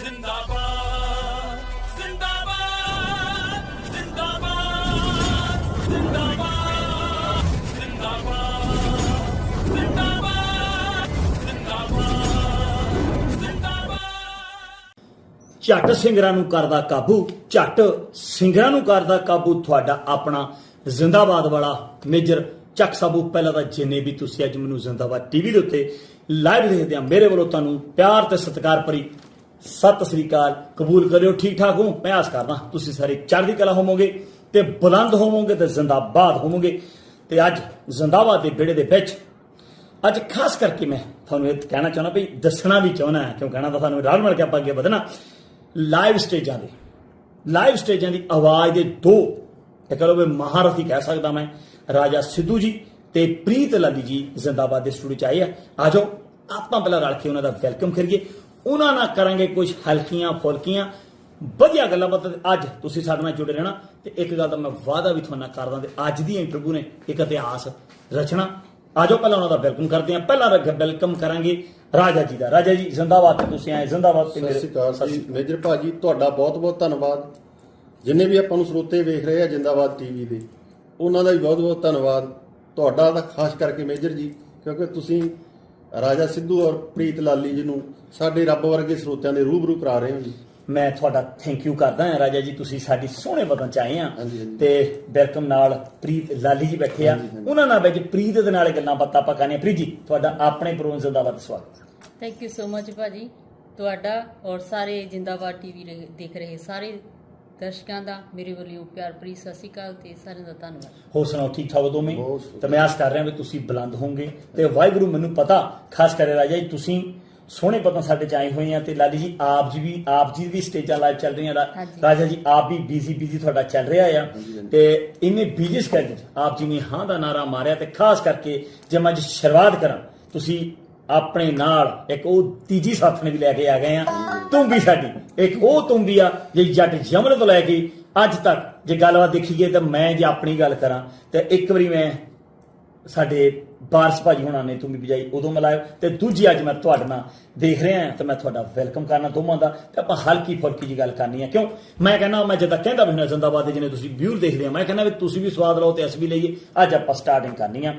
ਜ਼ਿੰਦਾਬਾਦ ਜ਼ਿੰਦਾਬਾਦ ਜ਼ਿੰਦਾਬਾਦ ਜ਼ਿੰਦਾਬਾਦ ਜ਼ਿੰਦਾਬਾਦ ਜ਼ਿੰਦਾਬਾਦ ਜ਼ਿੰਦਾਬਾਦ ਜ਼ਿੰਦਾਬਾਦ ਝੱਟ ਸਿੰਗਰਾਂ ਨੂੰ ਕਰਦਾ ਕਾਬੂ ਝੱਟ ਸਿੰਗਰਾਂ ਨੂੰ ਕਰਦਾ ਕਾਬੂ ਤੁਹਾਡਾ ਆਪਣਾ ਜ਼ਿੰਦਾਬਾਦ ਵਾਲਾ ਮੇਜਰ ਚੱਕ ਸਾਬੂ ਪਹਿਲਾਂ ਤਾਂ ਜਿੰਨੇ ਵੀ ਤੁਸੀਂ ਅੱਜ ਮੈਨੂੰ ਜ਼ਿੰਦਾਬਾਦ ਟੀਵੀ ਦੇ ਉੱਤੇ ਲਾਈਵ ਦੇਖਦੇ ਆ ਮੇਰੇ ਵੱਲੋਂ ਤੁਹਾਨੂੰ ਪਿਆਰ ਤੇ ਸਤਿਕਾਰ ਭਰੀ ਸਤਿ ਸ੍ਰੀ ਅਕਾਲ। ਕਬੂਲ ਕਰਿਓ ਠੀਕ ਠਾਕ ਹੋ। ਮੈਂ ਆਸ ਕਰਦਾ ਤੁਸੀਂ ਸਾਰੇ ਚੜ੍ਹਦੀ ਕਲਾ ਹੋਵੋਗੇ ਤੇ ਬੁਲੰਦ ਹੋਵੋਗੇ ਤੇ ਜ਼ਿੰਦਾਬਾਦ ਹੋਵੋਗੇ। ਤੇ ਅੱਜ ਜ਼ਿੰਦਾਬਾਦ ਦੇ ਵਿਹੜੇ ਦੇ ਵਿੱਚ ਅੱਜ ਖਾਸ ਕਰਕੇ ਮੈਂ ਤੁਹਾਨੂੰ ਇਹ ਕਹਿਣਾ ਚਾਹੁੰਦਾ ਵੀ ਦੱਸਣਾ ਵੀ ਚਾਹੁੰਦਾ ਕਿਉਂ ਕਹਿਣਾ ਤਾਂ ਤੁਹਾਨੂੰ ਰਲ ਮਿਲ ਕੇ ਆਪਾਂ ਅੱਗੇ ਵਧਣਾ। ਲਾਈਵ ਸਟੇਜਾਂ ਦੇ, ਲਾਈਵ ਸਟੇਜਾਂ ਦੀ ਆਵਾਜ਼ ਦੇ ਦੋ, ਇਹ ਕਹ ਲਓ ਵੀ ਮਹਾਰਥੀ ਕਹਿ ਸਕਦਾ ਮੈਂ, ਰਾਜਾ ਸਿੱਧੂ ਜੀ ਤੇ ਪ੍ਰੀਤ ਲਾਲੀ ਜੀ ਜ਼ਿੰਦਾਬਾਦ ਦੇ ਸਟੂਡੀਓ ਚ ਆਏ ਆ। ਆਜੋ ਆਪਾਂ ਪਹਿਲਾਂ ਰਲ ਕੇ ਉਹਨਾਂ ਦਾ ਵੈਲਕਮ ਕਰੀਏ। ਉਹਨਾਂ ਨਾਲ ਕਰਾਂਗੇ ਕੁਝ ਹਲਕੀਆਂ ਫੁਲਕੀਆਂ। ਵਧੀਆ ਗੱਲਾਂ ਬਾਤਾਂ ਅੱਜ ਤੁਸੀਂ ਸਾਡੇ ਨਾਲ ਜੁੜੇ ਰਹਿਣਾ। ਤੇ ਇੱਕ ਗੱਲ ਤਾਂ ਮੈਂ ਵਾਅਦਾ ਵੀ ਤੁਹਾਨੂੰ ਕਰਦਾ ਤੇ ਅੱਜ ਦੀ ਇੰਟਰਵਿਊ ਨੇ ਇੱਕ ਇਤਿਹਾਸ ਰਚਣਾ। ਆਜੋ ਪਹਿਲਾਂ ਉਹਨਾਂ ਦਾ ਵੈਲਕਮ ਕਰਦੇ ਹਾਂ। ਪਹਿਲਾਂ ਵੈਲਕਮ ਕਰਾਂਗੇ ਰਾਜਾ ਜੀ ਦਾ। ਰਾਜਾ ਜੀ ਜ਼ਿੰਦਾਬਾਦ ਤੇ ਤੁਸੀਂ ਆਏ। ਜ਼ਿੰਦਾਬਾਦ ਤੇ ਸਤਿ ਸ਼੍ਰੀ ਅਕਾਲ ਜੀ। ਮੇਜਰ ਭਾਜੀ ਤੁਹਾਡਾ ਬਹੁਤ-ਬਹੁਤ ਧੰਨਵਾਦ। ਜਿੰਨੇ ਵੀ ਆਪਾਂ ਨੂੰ ਸਰੋਤੇ ਵੇਖ ਰਹੇ ਆ ਜਿੰਦਾਬਾਦ ਟੀਵੀ ਦੇ ਉਹਨਾਂ ਦਾ ਵੀ ਬਹੁਤ-ਬਹੁਤ ਧੰਨਵਾਦ। ਤੁਹਾਡਾ ਤਾਂ ਖਾਸ ਕਰਕੇ ਮੇਜਰ ਜੀ ਕਿਉਂਕਿ ਤੁਸੀਂ ਰਾਜਾ ਸਿੱਧੂ ਔਰ ਪ੍ਰੀਤ ਲਾਲੀ ਜੀ ਨੂੰ ਸਾਡੇ ਰੱਬ ਵਰਗੇ ਸਰੋਤਿਆਂ ਦੇ ਰੂਬਰੂ ਕਰਾ ਰਹੇ ਹੋ ਜੀ। ਮੈਂ ਤੁਹਾਡਾ ਥੈਂਕ ਯੂ ਕਰਦਾ ਹਾਂ ਰਾਜਾ ਜੀ ਤੁਸੀਂ ਸਾਡੀ ਸੋਹਣੇ ਵਤਨ ਚ ਆਏ ਆ। ਤੇ ਵੈਲਕਮ ਨਾਲ ਪ੍ਰੀਤ ਲਾਲੀ ਜੀ ਬੈਠੇ ਆ। ਉਹਨਾਂ ਨਾਲ ਵਿੱਚ ਪ੍ਰੀਤ ਦੇ ਨਾਲ ਗੱਲਾਂ ਬਾਤਾਂ ਆਪਾਂ ਕਰਨੀਆਂ। ਪ੍ਰੀਤ ਜੀ ਤੁਹਾਡਾ ਆਪਣੇ ਪ੍ਰੋਗਰਾਮ ਜ਼ਿੰਦਾਬਾਦ ਸਵਾਗਤ ਥੈਂਕ ਯੂ ਸੋ ਮਚ ਭਾਜੀ। ਤੁਹਾਡਾ ਔਰ ਸਾਰੇ ਜਿੰਦਾਬਾਦ ਟੀਵੀ ਦੇਖ ਰਹੇ ਸਾਰੇ ਦਰਸ਼ਕਾਂ ਦਾ ਮੇਰੇ ਵੱਲੋਂ ਪਿਆਰ ਭਰੀ ਸਤਿ ਸ਼੍ਰੀ ਅਕਾਲ ਤੇ ਸਾਰਿਆਂ ਦਾ ਧੰਨਵਾਦ। ਹੋ ਸੁਣਾਓ ਠੀਕ ਠਾਕ ਦੋਵੇਂ? ਬਹੁਤ ਵਧੀਆ। ਤੇ ਮੈਂ ਆਸ ਕਰ ਰਿਹਾ ਵੀ ਤੁਸੀਂ ਬੁਲੰਦ ਹੋਵੋਗੇ ਤੇ ਵਾਹਿਗੁਰੂ ਮੈਨੂੰ ਪਤਾ ਖਾਸ ਕਰਕੇ ਰਾਜਾ ਜੀ ਤੁਸੀਂ ਸੋਹਣੇ ਪਤਾ ਸਾਡੇ ਚ ਆਏ ਹੋਏ ਆ ਤੇ ਲਾਲੀ ਜੀ ਆਪ ਜੀ ਵੀ ਆਪ ਜੀ ਦੀ ਸਟੇਜਾਂ ਲਾਈਵ ਚੱਲ ਰਹੀਆਂ ਰਾ- ਹਾਂਜੀ। ਰਾਜਾ ਜੀ ਆਪ ਵੀ ਬੀਜ਼ੀ ਬੀਜ਼ੀ ਤੁਹਾਡਾ ਚੱਲ ਰਿਹਾ ਆ। ਤੇ ਇੰਨੇ ਬੀਜ਼ੀ ਸਕੈਡਿਊਲ ਆਪ ਜੀ ਨੇ ਹਾਂ ਦਾ ਨਾਰਾ ਮਾਰਿਆ ਤੇ ਖਾਸ ਕਰਕੇ ਜੇ ਮੈਂ ਅੱਜ ਸ਼ੁਰੂਆਤ ਕਰਾਂ ਤੁਸੀਂ ਆਪਣੇ ਨਾਲ ਇੱਕ ਉਹ ਤੀਜੀ ਸਾਥ ਨੇ ਵੀ ਲੈ ਕੇ ਆ ਗਏ ਆ। ਤੁੰਬੀ ਸਾਡੀ। ਇੱਕ ਉਹ ਤੁੰਬੀ ਆ, ਜੇ ਜੱਟ ਜਮਨ ਤੋਂ ਲੈ ਕੇ ਅੱਜ ਤੱਕ ਜੇ ਗੱਲਬਾਤ ਦੇਖੀਏ ਤਾਂ ਮੈਂ ਜੇ ਆਪਣੀ ਗੱਲ ਕਰਾਂ, ਤੇ ਇੱਕ ਵਾਰੀ ਮੈਂ ਸਾਡੇ ਬਾਰਸ ਭਾਜੀ ਹੋਣਾ ਨੇ ਤੁੰਬੀ ਵਜਾਈ ਉਦੋਂ ਮਿਲਾਇਆ ਤੇ ਦੂਜੀ ਅੱਜ ਮੈਂ ਤੁਹਾਡੇ ਨਾਲ ਦੇਖ ਰਿਹਾ ਹਾਂ, ਤੇ ਮੈਂ ਤੁਹਾਡਾ ਵੈਲਕਮ ਕਰਨਾ ਦੋਵਾਂ ਦਾ, ਤੇ ਆਪਾਂ ਹਲਕੀ ਫੁਲਕੀ ਜੀ ਗੱਲ ਕਰਨੀ ਹੈ ਕਿਉਂ? ਮੈਂ ਕਹਿੰਦਾ ਮੈਂ ਜਿੱਦਾਂ ਕਹਿੰਦਾ ਵੀ ਹੁਣਾ ਜ਼ਿੰਦਾਬਾਦ ਦੇ ਜਿਹਨੇ ਤੁਸੀਂ ਵਿਊਰ ਦੇਖਦੇ ਆ, ਮੈਂ ਕਹਿੰਦਾ ਵੀ ਤੁਸੀਂ ਵੀ ਸਵਾਦ ਲਓ ਤੇ ਅਸੀਂ ਵੀ ਲਈਏ, ਅੱਜ ਆਪਾਂ ਸਟਾਰਟਿੰਗ ਕਰਨੀ ਆ।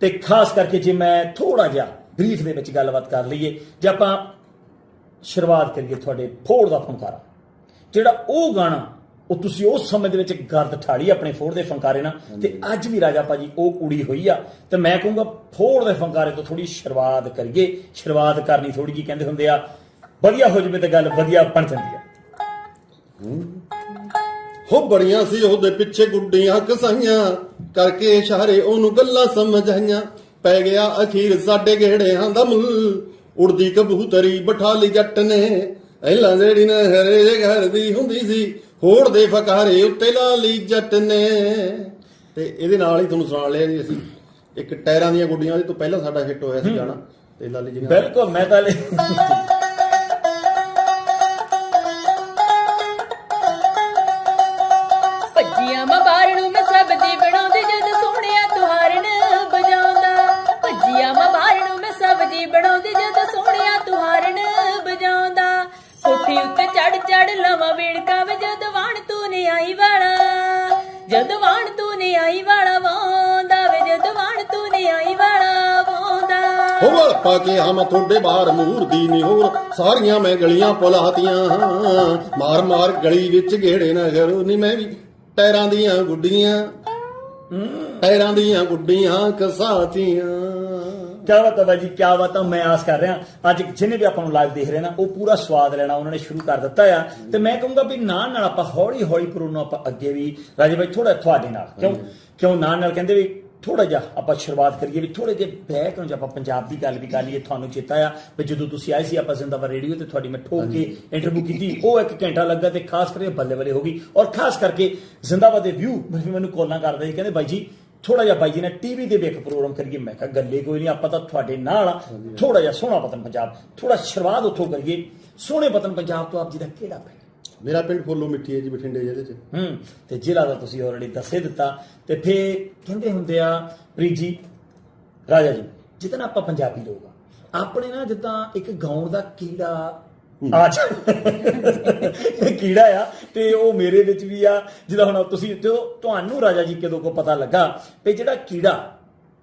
ਤੇ ਖਾਸ ਕਰਕੇ ਜੇ ਮੈਂ ਥੋੜਾ ਜਿਹਾ ਬਰੀਫ ਦੇ ਵਿੱਚ ਗੱਲਬਾਤ ਕਰ ਲਈਏ, ਜੇ ਆਪਾਂ ਸ਼ੁਰੂਆਤ ਕਰੀਏ ਤੁਹਾਡੇ ਫੋੜ ਦਾ ਫੰਕਾਰਾ। ਜਿਹੜਾ ਉਹ ਗਾਣਾ ਉਹ ਤੁਸੀਂ ਉਸ ਸਮੇਂ ਦੇ ਵਿੱਚ ਗਰਦ ਠਾੜੀ ਆਪਣੇ ਫੋੜ ਦੇ ਫੰਕਾਰੇ ਨਾਲ ਤੇ ਅੱਜ ਵੀ ਰਾਜਾ ਭਾਜੀ ਉਹ ਕੁੜੀ ਹੋਈ ਆ। ਤੇ ਮੈਂ ਕਹੂੰਗਾ ਫੋੜ ਦੇ ਫੰਕਾਰੇ ਤੋਂ ਥੋੜੀ ਸ਼ੁਰੂਆਤ ਕਰੀਏ। ਸ਼ੁਰੂਆਤ ਕਰਨੀ ਥੋੜੀ ਜੀ ਕਹਿੰਦੇ ਹੁੰਦੇ ਆ ਵਧੀਆ ਹੋ ਜਵੇ ਤੇ ਗੱਲ ਵਧੀਆ ਬਣ ਜਾਂਦੀ ਆ। ਹੋ। ਬੜੀਆਂ ਸੀ ਉਹਦੇ ਪਿੱਛੇ ਗੁੱਡੀਆਂ ਕਸਾਈਆਂ ਕਰਕੇ ਇਸ਼ਾਰੇ ਉਹਨੂੰ ਗੱਲਾਂ ਸਮਝਾਈਆਂ। ਪੈ ਗਿਆ ਅਖੀਰ ਸਾਡੇ ਗੇੜਿਆਂ ਦਾ ਮੁੱਲ ਉੜਦੀ ਕਬੂਤਰੀ ਬਿਠਾ ਲਈ ਜੱਟ ਨੇ। ਐਲਾਂ ਜਿਹੜੀ ਨਾ ਹਰੇ ਘਰ ਦੀ ਹੁੰਦੀ ਸੀ ਹੋੜ ਦੇ ਫਕਾਰੇ ਉੱਤੇ ਲਾ ਲਈ ਜੱਟ ਨੇ। ਤੇ ਇਹਦੇ ਨਾਲ ਹੀ ਤੁਹਾਨੂੰ ਸੁਣਾ ਲਿਆ ਜੀ ਅਸੀਂ। ਇੱਕ ਟਾਇਰਾਂ ਦੀਆਂ ਗੁੱਡੀਆਂ ਉਹਦੇ ਤੋਂ ਪਹਿਲਾਂ ਸਾਡਾ ਹਿੱਟ ਹੋਇਆ ਸੀ ਗਾਣਾ ਤੇ ਲਾਲੀ ਜੀ ਬਿਲਕੁਲ ਮੈਂ ਤਾਂ ਹੋਵਲ ਪਾ ਕੇ ਹਮ ਤੁਹਾਡੇ ਬਾਹਰ ਮੂਰਦੀ ਨਹੀਂ ਹੋਰ ਸਾਰੀਆਂ ਮੈਂ ਗਲੀਆਂ ਪੁਲਾਤੀਆਂ ਮਾਰ ਮਾਰ ਗਲੀ ਵਿੱਚ ਘੇੜੇ ਨਾ ਕਰੋ ਨਹੀਂ ਮੈਂ ਵੀ। ਟਾਇਰਾਂ ਦੀਆਂ ਗੁੱਡੀਆਂ ਟਾਇਰਾਂ ਦੀਆਂ ਗੁੱਡੀਆਂ ਕਸਾਤੀਆਂ। ਕਿਆ ਬਾਤ ਹੈ ਜੀ ਕਿਆ ਬਾਤ ਹੈ ਮੈਂ ਆਸ ਕਰ ਰਿਹਾ। ਅੱਜ ਜਿਹਨੇ ਵੀ ਆਪਾਂ ਨੂੰ ਲਾਈਵ ਦੇਖ ਰਹੇ ਨਾ ਉਹ ਪੂਰਾ ਸਵਾਦ ਲੈਣਾ ਉਹਨਾਂ ਨੇ ਸ਼ੁਰੂ ਕਰ ਦਿੱਤਾ ਆ। ਤੇ ਮੈਂ ਕਹੂੰਗਾ ਵੀ ਨਾਲ ਨਾਲ ਆਪਾਂ ਹੌਲੀ ਹੌਲੀ ਪ੍ਰੋ ਨੂੰ ਆਪਾਂ ਅੱਗੇ ਵੀ ਰਾਜੇ ਬਾਈ ਥੋੜਾ ਤੁਹਾਡੇ ਨਾਲ। ਕਿਉਂ? ਕਿਉਂ ਨਾਲ ਨਾਲ ਕਹਿੰਦੇ ਵੀ ਥੋੜਾ ਜਿਹਾ ਆਪਾਂ ਸ਼ੁਰੂਆਤ ਕਰੀਏ ਵੀ ਥੋੜੇ ਜਿਹੇ ਬੈਕ ਨੂੰ ਜੇ ਆਪਾਂ ਪੰਜਾਬ ਦੀ ਗੱਲ ਵੀ ਕਰ ਲਈਏ ਤੁਹਾਨੂੰ ਚੇਤਾ ਆ ਵੀ ਜਦੋਂ ਤੁਸੀਂ ਆਏ ਸੀ ਆਪਾਂ ਜ਼ਿੰਦਾਬਾਦ ਰੇਡੀਓ ਤੇ ਤੁਹਾਡੀ ਮੈਂ ਠੋਕ ਕੇ ਇੰਟਰਵਿਊ ਕੀਤੀ ਉਹ ਇੱਕ ਘੰਟਾ ਲੱਗਾ ਤੇ ਖਾਸ ਕਰਕੇ ਬੱਲੇ ਬੱਲੇ ਹੋ ਗਈ। ਔਰ ਖਾਸ ਕਰਕੇ ਜ਼ਿੰਦਾਬਾਦ ਦੇ ਵਿਊ ਮੈਨੂੰ ਕਾਲਾਂ ਕਰਦੇ ਸੀ ਕਹਿੰਦੇ ਬਾਈ ਜੀ ਥੋੜਾ ਜਿਹਾ ਬਾਈ ਜੀ ਨੇ ਟੀਵੀ ਤੇ ਵੀ ਇੱਕ ਪ੍ਰੋਗਰਾਮ ਕਰੀਏ। ਮੈਂ ਕਿਹਾ ਗੱਲੇ ਕੋਈ ਨਹੀਂ ਆਪਾਂ ਤਾਂ ਤੁਹਾਡੇ ਨਾਲ ਆ। ਥੋੜਾ ਜਿਹਾ ਸੋਹਣਾ ਪਤਨ ਪੰਜਾਬ ਥੋੜਾ ਸ਼ੁਰੂਆਤ ਉੱਥੋਂ ਕਰੀਏ। ਸੋਹਣੇ ਪਤਨ ਪੰਜਾਬ ਤੋਂ ਆਪ ਜੀ ਦਾ ਕਿਹੜਾ ਪਿੰਡ? ਮੇਰਾ ਪਿੰਡ ਫੁੱਲੋ ਮਿੱਠੀ ਹੈ ਜੀ ਬਠਿੰਡੇ ਜਿਹਦੇ ਚ। ਹੂੰ ਤੇ ਜ਼ਿਲ੍ਹਾ ਦਾ ਤੁਸੀਂ ਆਲਰੇਡੀ ਦੱਸੇ ਦਿੱਤਾ। ਤੇ ਫੇ ਕਹਿੰਦੇ ਹੁੰਦੇ ਆ ਪ੍ਰੀਤ ਜੀ ਰਾਜਾ ਜੀ ਜਿੱਦਾਂ ਆਪਾਂ ਪੰਜਾਬੀ ਲੋਕ ਆ ਆਪਣੇ ਨਾ ਜਿੱਦਾਂ ਇੱਕ ਗਾਉਣ ਦਾ ਕੀੜਾ ਅੱਛਾ ਕੀੜਾ ਆ ਤੇ ਉਹ ਮੇਰੇ ਵਿੱਚ ਵੀ ਆ ਜਿਹਦਾ ਹੁਣ ਤੁਸੀਂ ਜਦੋਂ ਤੁਹਾਨੂੰ ਰਾਜਾ ਜੀ ਕਦੋਂ ਕੋ ਪਤਾ ਲੱਗਾ ਵੀ ਜਿਹੜਾ ਕੀੜਾ